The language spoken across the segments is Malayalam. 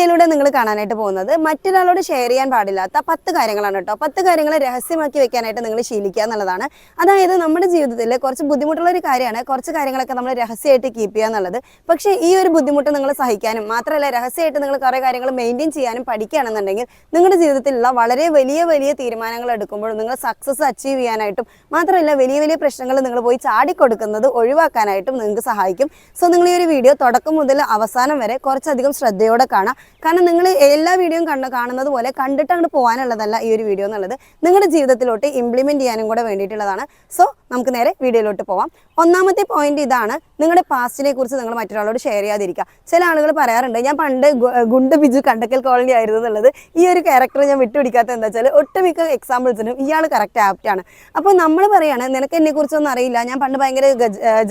വീഡിയോയിലൂടെ നിങ്ങൾ കാണാനായിട്ട് പോകുന്നത് മറ്റൊരാളോട് ഷെയർ ചെയ്യാൻ പാടില്ലാത്ത പത്ത് കാര്യങ്ങളാണ് കേട്ടോ. പത്ത് കാര്യങ്ങൾ രഹസ്യമാക്കി വെക്കാനായിട്ട് നിങ്ങൾ ശീലിക്കുക എന്നുള്ളതാണ്. അതായത് നമ്മുടെ ജീവിതത്തിൽ കുറച്ച് ബുദ്ധിമുട്ടുള്ള ഒരു കാര്യമാണ്. കുറച്ച് കാര്യങ്ങളൊക്കെ നമ്മൾ രഹസ്യമായിട്ട് കീപ്പ് ചെയ്യുക എന്നുള്ളത്. പക്ഷേ ഈ ഒരു ബുദ്ധിമുട്ട് നിങ്ങൾ സഹിക്കാനും മാത്രമല്ല രഹസ്യമായിട്ട് നിങ്ങൾ കുറേ കാര്യങ്ങൾ മെയിന്റെയിൻ ചെയ്യാനും പഠിക്കുകയാണെന്നുണ്ടെങ്കിൽ നിങ്ങളുടെ ജീവിതത്തിലുള്ള വളരെ വലിയ വലിയ തീരുമാനങ്ങൾ എടുക്കുമ്പോഴും നിങ്ങൾ സക്സസ് അച്ചീവ് ചെയ്യാനായിട്ടും മാത്രമല്ല വലിയ വലിയ പ്രശ്നങ്ങൾ നിങ്ങൾ പോയി ചാടിക്കൊടുക്കുന്നത് ഒഴിവാക്കാനായിട്ടും നിങ്ങൾക്ക് സഹായിക്കും. സോ നിങ്ങൾ ഈ ഒരു വീഡിയോ തുടക്കം മുതൽ അവസാനം വരെ കുറച്ചധികം ശ്രദ്ധയോടെ കാണാം. കാരണം നിങ്ങൾ എല്ലാ വീഡിയോയും കണ്ട് കാണുന്നത് പോലെ കണ്ടിട്ട് അങ്ങോട്ട് പോകാനുള്ളതല്ല ഈ ഒരു വീഡിയോ എന്നുള്ളത്. നിങ്ങളുടെ ജീവിതത്തിലോട്ട് ഇംപ്ലിമെന്റ് ചെയ്യാനും കൂടെ വേണ്ടിയിട്ടുള്ളതാണ്. സോ നമുക്ക് നേരെ വീഡിയോയിലോട്ട് പോവാം. ഒന്നാമത്തെ പോയിന്റ് ഇതാണ് നിങ്ങളുടെ പാസ്റ്റിനെ കുറിച്ച് നിങ്ങൾ മറ്റൊരാളോട് ഷെയർ ചെയ്യാതിരിക്കുക. ചില ആളുകൾ പറയാറുണ്ട് ഞാൻ പണ്ട് ഗുണ്ട് ബിജു കണ്ടക്കൽ കോളനി ആയിരുന്നു എന്നുള്ളത്. ഈ ഒരു ക്യാരക്ടർ ഞാൻ വിട്ടുപിടിക്കാത്ത എന്താ വെച്ചാൽ ഒട്ടുമിക്ക എക്സാമ്പിൾസിനും ഇയാൾ കറക്റ്റ് ആപ്റ്റാണ് അപ്പോൾ നമ്മൾ പറയാണ് നിനക്ക് എന്നെ കുറിച്ചൊന്നും അറിയില്ല. ഞാൻ പണ്ട് ഭയങ്കര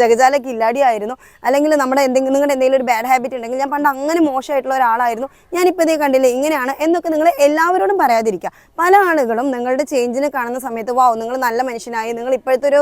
ജഗജാല കില്ലാടിയായിരുന്നു അല്ലെങ്കിൽ നമ്മുടെ എന്തെങ്കിലും നിങ്ങളുടെ എന്തെങ്കിലും ഒരു ബാഡ് ഹാബിറ്റ് ഉണ്ടെങ്കിൽ ഞാൻ പണ്ട് അങ്ങനെ മോശമായിട്ടുള്ള ഒരാളായിരുന്നു ഞാനിപ്പോൾ ഇതേ കണ്ടില്ലേ ഇങ്ങനെയാണ് എന്നൊക്കെ നിങ്ങൾ എല്ലാവരോടും പറയാതിരിക്കുക. പല ആളുകളും നിങ്ങളുടെ ചേഞ്ചിനെ കാണുന്ന സമയത്ത് വാവ് നിങ്ങൾ നല്ല മനുഷ്യനായി നിങ്ങൾ ഇപ്പോഴത്തെ ഒരു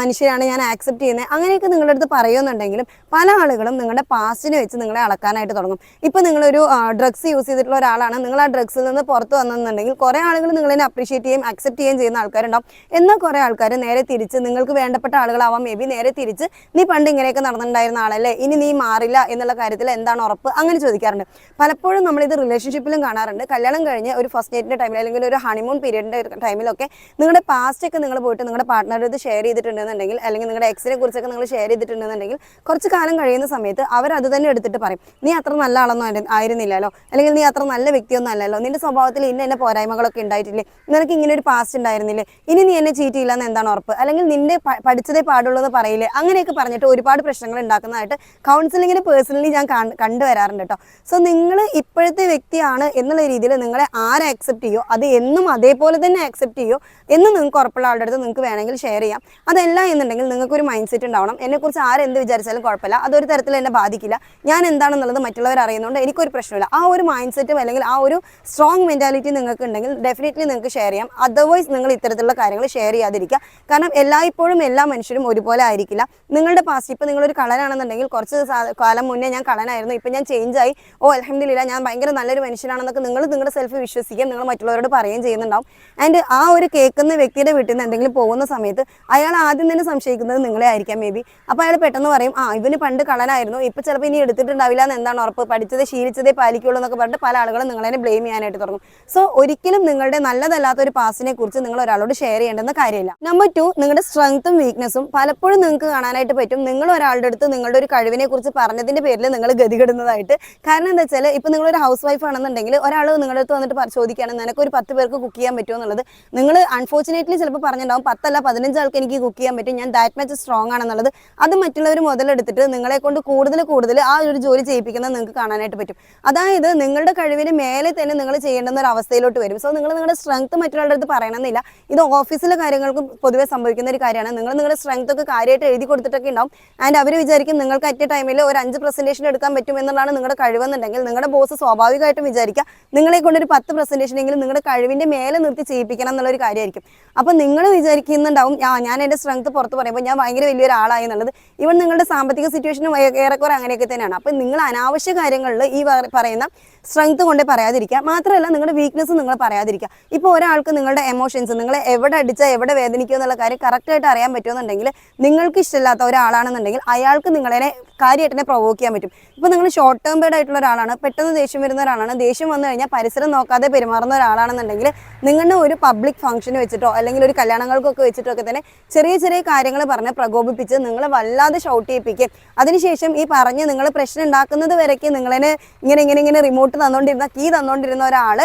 മനുഷ്യനാണ് ഞാൻ ആക്സെപ്റ്റ് ചെയ്യുന്നത് അങ്ങനെയൊക്കെ നിങ്ങളുടെ അടുത്ത് പറയുന്നുണ്ടെങ്കിലും പല ആളുകളും നിങ്ങളുടെ പാസ്റ്റിനെ വെച്ച് നിങ്ങളെ അളക്കാനായിട്ട് തുടങ്ങും. ഇപ്പം നിങ്ങളൊരു ഡ്രഗ്സ് യൂസ് ചെയ്തിട്ടുള്ള ഒരാളാണ്. നിങ്ങൾ ആ ഡ്രഗ്സിൽ നിന്ന് പുറത്ത് വന്നെന്നുണ്ടെങ്കിൽ കുറേ ആളുകൾ നിങ്ങളെ അപ്രീഷിയേറ്റ് ചെയ്യും അക്സെപ്റ്റ് ചെയ്യുകയും ചെയ്യുന്ന ആൾക്കാരുണ്ടാവും. എന്നാൽ കുറേ ആൾക്കാർ നേരെ തിരിച്ച് നിങ്ങൾക്ക് വേണ്ടപ്പെട്ട ആളുകളാവാം. മേ ബി നേരെ തിരിച്ച് നീ പണ്ട് ഇങ്ങനെയൊക്കെ നടന്നിട്ടുണ്ടായിരുന്ന ആളല്ലേ? ഇനി നീ മാറില്ല എന്നുള്ള കാര്യത്തിൽ എന്താണ് ഉറപ്പ്? അങ്ങനെ ചോദിക്കാറുണ്ട്. പലപ്പോഴും നമ്മളിത് റിലേഷൻഷിപ്പിലും കാണാറുണ്ട്. കല്യാണം കഴിഞ്ഞ് ഒരു ഫസ്റ്റ് ഡേറ്റിന്റെ ടൈമിൽ അല്ലെങ്കിൽ ഒരു ഹണിമൂൺ പീരീഡിന്റെ ടൈമിലൊക്കെ നിങ്ങളുടെ പാസ്റ്റ് ഒക്കെ നിങ്ങൾ പോയിട്ട് നിങ്ങളുടെ പാർട്ട്ണറുടെ അടുത്ത് ഷെയർ ചെയ്തിട്ടുണ്ടെന്നുണ്ടെങ്കിൽ അല്ലെങ്കിൽ നിങ്ങളുടെ എക്സിനെ കുറിച്ചൊക്കെ നിങ്ങൾ ഷെയർ ചെയ്തിട്ടുണ്ടെന്നുണ്ടെങ്കിൽ കുറച്ച് കാലം കഴിയുന്ന സമയത്ത് അവർ അത് തന്നെ എടുത്തിട്ട് പറയും നീ അത്ര നല്ല ആളൊന്നും ആയിരു- ആയിരുന്നില്ലല്ലോ. അല്ലെങ്കിൽ നീ അത്ര നല്ല വ്യക്തിയൊന്നും അല്ലല്ലോ. നിന്റെ സ്വഭാവത്തിൽ ഇന്ന എന്നെ പോരായ്മകളൊക്കെ ഉണ്ടായിട്ടില്ലേ. നിനക്ക് ഇങ്ങനെ ഒരു പാസ്റ്റ് ഉണ്ടായിരുന്നില്ലേ. ഇനി നീ എന്നെ ചീറ്റ് ചെയ്യില്ല എന്ന് എന്താണ് ഉറപ്പ്? അല്ലെങ്കിൽ നിന്റെ പഠിച്ചതേ പാടുള്ളൂ എന്ന് പറയില്ലേ. അങ്ങനെയൊക്കെ പറഞ്ഞിട്ട് ഒരുപാട് പ്രശ്നങ്ങൾ ഉണ്ടാക്കുന്നതായിട്ട് കൗൺസിലിങ്ങിന് പേഴ്സണലി ഞാൻ കണ്ടുവരാറുണ്ട് കേട്ടോ സോ നിങ്ങൾ ഇപ്പോഴത്തെ വ്യക്തിയാണ് എന്നുള്ള രീതിയിൽ നിങ്ങളെ ആരെ അക്സെപ്റ്റ് ചെയ്യോ? അത് എന്നും അതേപോലെ തന്നെ അക്സെപ്റ്റ് ചെയ്യോ? എന്ന് നിങ്ങൾക്ക് ഉറപ്പുള്ള ആളുടെ അടുത്ത് നിങ്ങൾക്ക് വേണമെങ്കിൽ ഷെയർ ചെയ്യാം. അതല്ല എന്നുണ്ടെങ്കിൽ നിങ്ങൾക്ക് ഒരു മൈൻഡ് സെറ്റ് ഉണ്ടാവണം. എന്നെക്കുറിച്ച് ആരെന്ത് വിചാരിച്ചാലും കുഴപ്പമില്ല. അതൊരു തരത്തിൽ എന്നെ ബാധിക്കില്ല. ഞാൻ എന്താണെന്നുള്ളത് മറ്റുള്ളവർ അറിയുന്നതുകൊണ്ട് എനിക്കൊരു പ്രശ്നമില്ല. ആ ഒരു മൈൻഡ് സെറ്റും അല്ലെങ്കിൽ ആ ഒരു സ്ട്രോങ് മെന്റാലിറ്റി നിങ്ങൾക്ക് ഉണ്ടെങ്കിൽ ഡെഫിനറ്റ്ലി നിങ്ങൾക്ക് ഷെയർ ചെയ്യാം. അതർവൈസ് നിങ്ങൾ ഇത്തരത്തിലുള്ള കാര്യങ്ങൾ ഷെയർ ചെയ്യാതിരിക്കുക. കാരണം എല്ലായ്പ്പോഴും എല്ലാ മനുഷ്യരും ഒരുപോലെ ആയിരിക്കില്ല. നിങ്ങളുടെ പാസ്റ്റ് ഇപ്പോൾ നിങ്ങളൊരു കളനാണെന്നുണ്ടെങ്കിൽ കുറച്ച് കാലം മുന്നേ ഞാൻ കളനായിരുന്നു ഇപ്പം ഞാൻ ചേഞ്ച് ആയി. ഓ അലഹമില്ല ഞാൻ ഭയങ്കര നല്ലൊരു മനുഷ്യനാണെന്നൊക്കെ നിങ്ങൾ നിങ്ങളുടെ സെൽഫ് വിശ്വസിക്കുകയും നിങ്ങൾ മറ്റുള്ളവരോട് പറയുകയും ചെയ്യുന്നുണ്ടാവും. ആൻഡ് ആ ഒരു കേൾക്കുന്ന വ്യക്തിയുടെ വീട്ടിൽ നിന്ന് എന്തെങ്കിലും പോകുന്ന സമയത്ത് അയാൾ ആദ്യം തന്നെ സംശയിക്കുന്നത് നിങ്ങളെ ആയിരിക്കാം മേ ബി അപ്പോൾ അയാൾ പെട്ടെന്ന് പറയും ആ ഇവന് പണ്ട് കളനായിരുന്നു ഇപ്പോൾ ചിലപ്പോൾ ഇനി എടുത്തിട്ടുണ്ടാവില്ല എന്ന് എന്താണ് ഉറപ്പ്. പഠിച്ചതേ ശീലിച്ചതേ പാലിക്കുള്ളൂ എന്നൊക്കെ പറഞ്ഞിട്ട് പല ആളുകളും നിങ്ങളെ ബ്ലെയിം ചെയ്യാനായിട്ട് തുടങ്ങും. സോ ഒരിക്കലും നിങ്ങളുടെ നല്ലതല്ലാത്ത ഒരു പാസിനെ കുറിച്ച് നിങ്ങൾ ഒരാളോട് ഷെയർ ചെയ്യേണ്ടെന്ന കാര്യമില്ല. നമ്പർ ടു നിങ്ങളുടെ സ്ട്രെങ്ത്തും വീക്ക്നെസ്സും പലപ്പോഴും നിങ്ങൾക്ക് കാണാനായിട്ട് പറ്റും. നിങ്ങൾ ഒരാളുടെ അടുത്ത് നിങ്ങളുടെ ഒരു കഴിവിനെ കുറിച്ച് പറഞ്ഞതിന്റെ പേരിൽ നിങ്ങൾ ഗതികെടുന്നതായിട്ട്. കാരണം എന്താ വെച്ചാൽ ഇപ്പം ഒരു ഹൗസ് വൈഫ് ആണെന്നുണ്ടെങ്കിൽ ഒരാൾ നിങ്ങളുടെ അടുത്ത് വന്നിട്ട് പരിശോധിക്കുകയാണ് നിനക്ക് ഒരു പത്ത് പേർക്ക് കുക്ക് ചെയ്യാൻ പറ്റുമോ എന്നുള്ളത് നിങ്ങൾ അൺഫോർച്ചുനേറ്റ്ലി ചിലപ്പോൾ പറഞ്ഞിട്ടുണ്ടാവും പത്തല്ല പതിനഞ്ച് ആൾക്ക് എനിക്ക് കുക്ക് ചെയ്യാൻ പറ്റും ഞാൻ ദാറ്റ് മച്ച് സ്ട്രോങ് ആണെന്നുള്ളത്. അത് മറ്റുള്ളവർ മുതലെടുത്തിട്ട് നിങ്ങളെ കൊണ്ട് കൂടുതൽ കൂടുതൽ ആ ഒരു ജോലി ചെയ്യിപ്പിക്കുന്നത് നിങ്ങൾക്ക് കാണാനായിട്ട് പറ്റും. അതായത് നിങ്ങളുടെ കഴിവിന് മേലെ തന്നെ നിങ്ങൾ ചെയ്യേണ്ടുന്ന ഒരു അവസ്ഥയിലോട്ട് വരും. സോ നിങ്ങൾ നിങ്ങളുടെ സ്ട്രെങ്ത് മറ്റുള്ളവരുടെ അടുത്ത് പറയണമെന്നില്ല. ഇത് ഓഫീസിലെ കാര്യങ്ങൾക്കും പൊതുവെ സംഭവിക്കുന്ന ഒരു കാര്യമാണ്. നിങ്ങൾ നിങ്ങളുടെ സ്ട്രെങ്ത് ഒക്കെ കാര്യമായിട്ട് എഴുതി കൊടുത്തിട്ടൊക്കെ ഉണ്ടാവും. ആൻഡ് അവർ വിചാരിക്കും നിങ്ങൾക്ക് അറ്റ് ടൈമിൽ ഒരു അഞ്ച് പ്രസന്റേഷൻ എടുക്കാൻ പറ്റും എന്നുള്ളതാണ് നിങ്ങളുടെ കഴിവെന്നുണ്ടെങ്കിൽ നിങ്ങളുടെ ബോസ് സ്വാഭാവികമായിട്ടും വിചാരിക്കുക നിങ്ങളെ കൊണ്ടൊരു പത്ത് പ്രസന്റേഷൻ എങ്കിലും നിങ്ങളുടെ കഴിവിന്റെ മേലെ നിർത്തി ചെയ്യിപ്പിക്കണം എന്നുള്ളൊരു കാര്യമായിരിക്കും. അപ്പം നിങ്ങൾ വിചാരിക്കുന്നുണ്ടാവും ആ ഞാൻ എന്റെ സ്ട്രെങ്ത് പുറത്ത് പറയുമ്പോൾ ഞാൻ ഭയങ്കര വലിയൊരാളായി എന്നുള്ളത് ഇവൻ നിങ്ങളുടെ സാമ്പത്തിക സിറ്റുവേഷനും ഏറെക്കുറെ അങ്ങനെയൊക്കെ തന്നെയാണ്. അപ്പം നിങ്ങൾ അനാവശ്യ കാര്യങ്ങളിൽ ഈ പറയുന്ന സ്ട്രെങ്ത് കൊണ്ടേ പറയാതിരിക്കുക. മാത്രമല്ല നിങ്ങളുടെ വീക്ക്നെസ് നിങ്ങൾ പറയാതിരിക്കുക. ഇപ്പോൾ ഒരാൾക്ക് നിങ്ങളുടെ എമോഷൻസ് നിങ്ങളെ എവിടെ അടിച്ചാൽ എവിടെ വേദനിക്കുക എന്നുള്ള കാര്യം കറക്റ്റായിട്ട് അറിയാൻ പറ്റുമെന്നുണ്ടെങ്കിൽ നിങ്ങൾക്ക് ഇഷ്ടമില്ലാത്ത ഒരാളാണെന്നുണ്ടെങ്കിൽ അയാൾക്ക് നിങ്ങളെ കാര്യമായിട്ട് തന്നെ പ്രൊവോക്ക് ചെയ്യാൻ പറ്റും. ഇപ്പോൾ നിങ്ങൾ ഷോർട്ട് ടേം ബേഡ് ആയിട്ടുള്ള ഒരാളാണ് പെട്ടെന്ന് ദേഷ്യം വരുന്ന ഒരാളാണ് ദേഷ്യം വന്നു കഴിഞ്ഞാൽ പരിസരം നോക്കാതെ പെരുമാറുന്ന ഒരാളാണെന്നുണ്ടെങ്കിൽ നിങ്ങളുടെ ഒരു പബ്ലിക് ഫംഗ്ഷന് വെച്ചിട്ടോ അല്ലെങ്കിൽ ഒരു കല്യാണങ്ങൾക്കൊക്കെ വെച്ചിട്ടോ ഒക്കെ തന്നെ ചെറിയ ചെറിയ കാര്യങ്ങൾ പറഞ്ഞ് പ്രകോപിപ്പിച്ച് നിങ്ങളെ വല്ലാതെ ഷൗട്ട് ചെയ്യിപ്പിക്കും. അതിനുശേഷം ഈ പറഞ്ഞ് നിങ്ങൾ പ്രശ്നം ഉണ്ടാക്കുന്നത് വരയ്ക്ക് നിങ്ങളെ ഇങ്ങനെ ഇങ്ങനെ ഇങ്ങനെ റിമോട്ട് തന്നുകൊണ്ടിരുന്ന കീ തന്നുകൊണ്ടിരുന്ന ഒരാൾ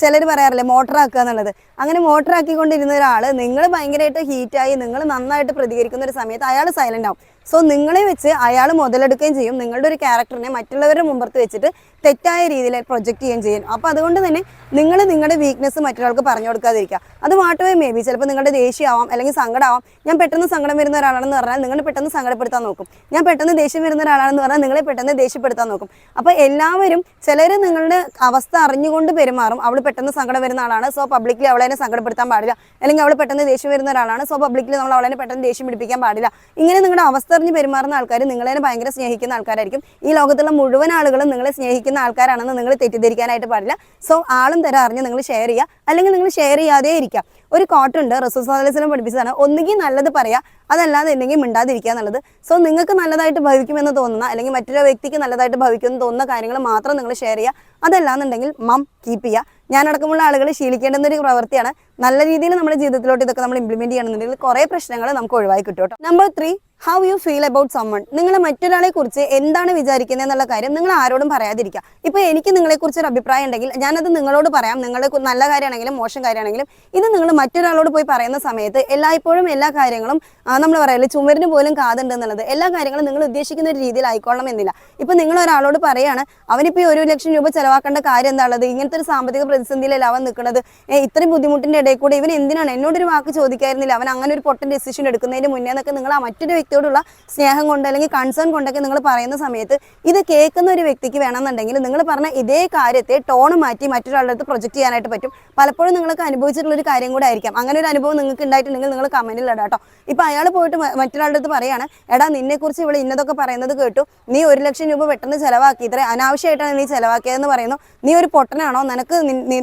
ചിലർ പറയാറില്ലേ മോട്ടറാക്കുക എന്നുള്ളത്. അങ്ങനെ മോട്ടറാക്കിക്കൊണ്ടിരുന്ന ഒരാൾ നിങ്ങൾ ഭയങ്കരമായിട്ട് ഹീറ്റായി നിങ്ങൾ നന്നായിട്ട് പ്രതികരിക്കുന്ന ഒരു സമയത്ത് അയാൾ സൈലന്റ് ആവും. സോ നിങ്ങളെ വെച്ച് അയാൾ മുതലെടുക്കുകയും ചെയ്യും. നിങ്ങളുടെ ഒരു ക്യാരക്ടറിനെ മറ്റുള്ളവരുടെ മുമ്പത്ത് വെച്ചിട്ട് തെറ്റായ രീതിയിൽ പ്രൊജക്റ്റ് ചെയ്യുകയും ചെയ്യും. അപ്പോൾ അതുകൊണ്ട് തന്നെ നിങ്ങൾ നിങ്ങളുടെ വീക്ക്നെസ് മറ്റൊരാൾക്ക് പറഞ്ഞു കൊടുക്കാതിരിക്കുക. അത് വാട്ടവേ മേ ബി ചിലപ്പോൾ നിങ്ങളുടെ ദേഷ്യമാവാം അല്ലെങ്കിൽ സങ്കടമാവാം ഞാൻ പെട്ടെന്ന് സങ്കടം വരുന്ന ഒരാളാണെന്ന് പറഞ്ഞാൽ നിങ്ങൾ പെട്ടെന്ന് സങ്കടപ്പെടുത്താൻ നോക്കും. ഞാൻ പെട്ടെന്ന് ദേഷ്യം വരുന്ന ഒരാളാണെന്ന് പറഞ്ഞാൽ നിങ്ങളെ പെട്ടെന്ന് ദേഷ്യപ്പെടുത്താൻ നോക്കും. അപ്പോൾ എല്ലാവരും ചിലർ നിങ്ങളുടെ അവസ്ഥ അറിഞ്ഞുകൊണ്ട് പെരുമാറും. അവൾ പെട്ടെന്ന് സങ്കടം വരുന്ന ആളാണ് സോ പബ്ലിക്കിൽ അവളെ സങ്കടപ്പെടുത്താൻ പാടില്ല. അല്ലെങ്കിൽ അവൾ പെട്ടെന്ന് ദേഷ്യം വരുന്ന ഒരാളാണ് സോ പബ്ലിക്കിൽ നമ്മൾ അവളെ പെട്ടെന്ന് ദേഷ്യം പിടിപ്പിക്കാൻ പാടില്ല. ഇങ്ങനെ നിങ്ങളുടെ അവസ്ഥ അറിഞ്ഞ് പെരുമാറുന്ന ആൾക്കാർ നിങ്ങളെ ഭയങ്കര സ്നേഹിക്കുന്ന ആൾക്കാരായിരിക്കും. ഈ ലോകത്തുള്ള മുഴുവൻ ആളുകളും നിങ്ങളെ സ്നേഹിക്കുന്ന ആൾക്കാരാണെന്ന് നിങ്ങൾ തെറ്റിദ്ധരിക്കാനായിട്ട് പാടില്ല. സോ ആളും തരം അറിഞ്ഞ് നിങ്ങൾ ഷെയർ ചെയ്യുക. അല്ലെങ്കിൽ നിങ്ങൾ ഷെയർ ചെയ്യാതെ ഇരിക്കുക. ഒരു കോട്ട് കോട്ടുണ്ട് റസൂസ്ലാസ്ലം പഠിപ്പിച്ചതാണ്. ഒന്നുകിൽ നല്ലത് പറയാ അതല്ലാതെ ഇല്ലെങ്കിൽ മിണ്ടാതിരിക്കുക എന്നുള്ളത്. സോ നിങ്ങൾക്ക് നല്ലതായിട്ട് ഭവിക്കുമെന്ന് തോന്നുന്ന അല്ലെങ്കിൽ മറ്റൊരു വ്യക്തിക്ക് നല്ലതായിട്ട് ഭവിക്കുമെന്ന് തോന്നുന്ന കാര്യങ്ങൾ മാത്രം നിങ്ങൾ ഷെയർ ചെയ്യുക. അതല്ലാന്നുണ്ടെങ്കിൽ മം കീപ്പ് ചെയ്യുക. ഞാനടക്കമുള്ള ആളുകൾ ശീലിക്കേണ്ടുന്ന ഒരു പ്രവൃത്തിയാണ് നല്ല രീതിയിൽ നമ്മുടെ ജീവിതത്തിലോട്ട് ഇതൊക്കെ നമ്മൾ ഇംപ്ലിമെന്റ് ചെയ്യണമെന്നുണ്ടെങ്കിൽ കുറേ പ്രശ്നങ്ങൾ നമുക്ക് ഒഴിവാക്കി കിട്ടും number three how you feel about someone നിങ്ങൾ മറ്റൊരാളെ കുറിച്ച് എന്താണ് വിചാരിക്കുന്നത് എന്നുള്ള കാര്യം നിങ്ങൾ ആരോടും പറയാതിരിക്കുക. ഇപ്പൊ എനിക്ക് നിങ്ങളെ കുറിച്ച് ഒരു അഭിപ്രായം ഉണ്ടെങ്കിൽ ഞാനത് നിങ്ങളോട് പറയാം. നിങ്ങളെ നല്ല കാര്യമാണെങ്കിലും മോശം കാര്യമാണെങ്കിലും ഇത് നിങ്ങൾ മറ്റൊരാളോട് പോയി പറയുന്ന സമയത്ത് എല്ലായ്പ്പോഴും എല്ലാ കാര്യങ്ങളും നമ്മൾ പറയല്ലേ ചുമരിന് പോലും കാതുണ്ട് എന്നുള്ളത് എല്ലാ കാര്യങ്ങളും നിങ്ങൾ ഉദ്ദേശിക്കുന്ന ഒരു രീതിയിൽ ആയിക്കോളണം എന്നില്ല. ഇപ്പൊ നിങ്ങൾ ഒരാളോട് പറയാണ് അവനിപ്പോ ഒരു ലക്ഷം രൂപ ചെലവാക്കേണ്ട കാര്യം എന്താണുള്ളത് ഇങ്ങനത്തെ ഒരു സാമ്പത്തിക പ്രതിസന്ധിയിലല്ല അവൻ നിൽക്കുന്നത് ഇത്രയും ബുദ്ധിമുട്ടിന്റെ ഇടയിൽ കൂടെ ഇവൻ എന്തിനാണ് എന്നോടൊരു വാക്ക് ചോദിക്കായിരുന്നില്ല. അവൻ അങ്ങനെ ഒരു പൊട്ടൻ ഡെസിഷൻ എടുക്കുന്നതിന് മുന്നേ എന്നൊക്കെ നിങ്ങൾ ആ മറ്റൊരു വ്യക്തിയോടുള്ള സ്നേഹം കൊണ്ട് അല്ലെങ്കിൽ കൺസേൺ കൊണ്ടൊക്കെ നിങ്ങൾ പറയുന്ന സമയത്ത് ഇത് കേൾക്കുന്ന ഒരു വ്യക്തിക്ക് വേണമെന്നുണ്ടെങ്കിൽ നിങ്ങൾ പറഞ്ഞ ഇതേ കാര്യത്തെ ടോൺ മാറ്റി മറ്റൊരാളുടെ അടുത്ത് പ്രൊജക്ട് ചെയ്യാനായിട്ട് പറ്റും. പലപ്പോഴും നിങ്ങൾക്ക് അനുഭവിച്ചിട്ടുള്ള ഒരു കാര്യം കൂടെ ആയിരിക്കാം. അങ്ങനെ ഒരു അനുഭവം നിങ്ങൾക്ക് ഉണ്ടായിട്ടുണ്ടെങ്കിൽ നിങ്ങൾ കമന്റിൽ ഇടാം കേട്ടോ ഇപ്പൊ അയാൾ പോയിട്ട് മറ്റൊരാളുടെ അടുത്ത് പറയാണ് എടാ നിന്നെക്കുറിച്ച് ഇവിടെ ഇന്നതൊക്കെ പറയുന്നത് കേട്ടു. നീ ഒരു ലക്ഷം രൂപ പെട്ടെന്ന് ചെലവാക്കി. ഇത്ര അനാവശ്യമായിട്ടാണ് നീ ചെലവാക്കിയതെന്ന് പറയുന്നു. നീ ഒരു പൊട്ടനാണോ? നിനക്ക്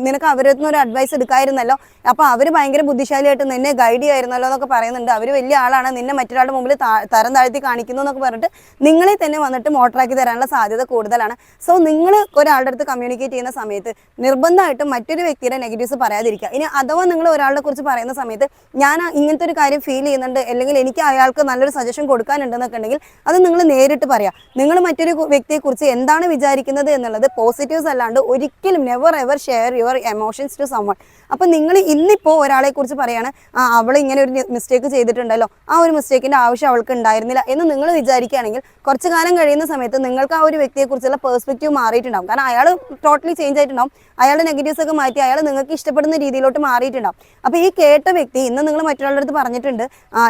നിനക്ക് അവരുടെ ഒരു അഡ്വൈസ് എടുക്കായിരുന്നല്ലോ. അപ്പൊ അവർ ഭയങ്കര ബുദ്ധിശാലിയായിട്ട് നിന്നെ ഗൈഡ് ചെയ്യായിരുന്നല്ലോ എന്നൊക്കെ പറയുന്നുണ്ട്. അവർ വലിയ ആളാണ്. നിന്നെ മറ്റൊരാളുടെ മുമ്പിൽ തരം താഴ്ത്തി കാണിക്കുന്നു എന്നൊക്കെ പറഞ്ഞിട്ട് നിങ്ങളെ തന്നെ വന്നിട്ട് മോട്ടറാക്കി തരാനുള്ള സാധ്യത കൂടുതലാണ്. സോ നിങ്ങൾ ഒരാളുടെ അടുത്ത് കമ്മ്യൂണിക്കേറ്റ് ചെയ്യുന്ന സമയത്ത് നിർബന്ധമായിട്ടും മറ്റൊരു വ്യക്തിയുടെ നെഗറ്റീവ്സ് പറയാതിരിക്കുക. ഇനി അഥവാ നിങ്ങൾ ഒരാളെ കുറിച്ച് പറയുന്ന സമയത്ത് ഞാൻ ഇങ്ങനത്തെ ഒരു കാര്യം ഫീൽ ചെയ്യുന്നുണ്ട് അല്ലെങ്കിൽ എനിക്ക് അയാൾക്ക് നല്ലൊരു സജഷൻ കൊടുക്കാനുണ്ടെന്നൊക്കെ ഉണ്ടെങ്കിൽ അത് നിങ്ങൾ നേരിട്ട് പറയാം. നിങ്ങൾ മറ്റൊരു വ്യക്തിയെക്കുറിച്ച് എന്താണ് വിചാരിക്കുന്നത് എന്നുള്ളത് പോസിറ്റീവ്സ് അല്ലാണ്ട് ഒരിക്കലും never ever share your emotions to someone അപ്പം നിങ്ങൾ ഇന്നിപ്പോൾ ഒരാളെ കുറിച്ച് പറയാണ് ആ അവൾ ഇങ്ങനെ ഒരു മിസ്റ്റേക്ക് ചെയ്തിട്ടുണ്ടല്ലോ ആ ഒരു മിസ്റ്റേക്കിന്റെ ആവശ്യം അവൾക്ക് ഉണ്ടായിരുന്നില്ല എന്ന് നിങ്ങൾ വിചാരിക്കുകയാണെങ്കിൽ കുറച്ച് കാലം കഴിയുന്ന സമയത്ത് നിങ്ങൾക്ക് ആ ഒരു വ്യക്തിയെക്കുറിച്ചുള്ള പെർസ്പെക്റ്റീവ് മാറിയിട്ടുണ്ടാവും. കാരണം അയാൾ ടോട്ടലി ചേഞ്ച് ആയിട്ടുണ്ടാവും. അയാളുടെ നെഗറ്റീവ്സ് ഒക്കെ മാറ്റി അയാൾ നിങ്ങൾക്ക് ഇഷ്ടപ്പെടുന്ന രീതിയിലോട്ട് മാറിയിട്ടുണ്ടാവും. അപ്പോൾ ഈ കേട്ട വ്യക്തി ഇന്ന് നിങ്ങൾ മറ്റൊരാളുടെ അടുത്ത് പറഞ്ഞിട്ടുണ്ട്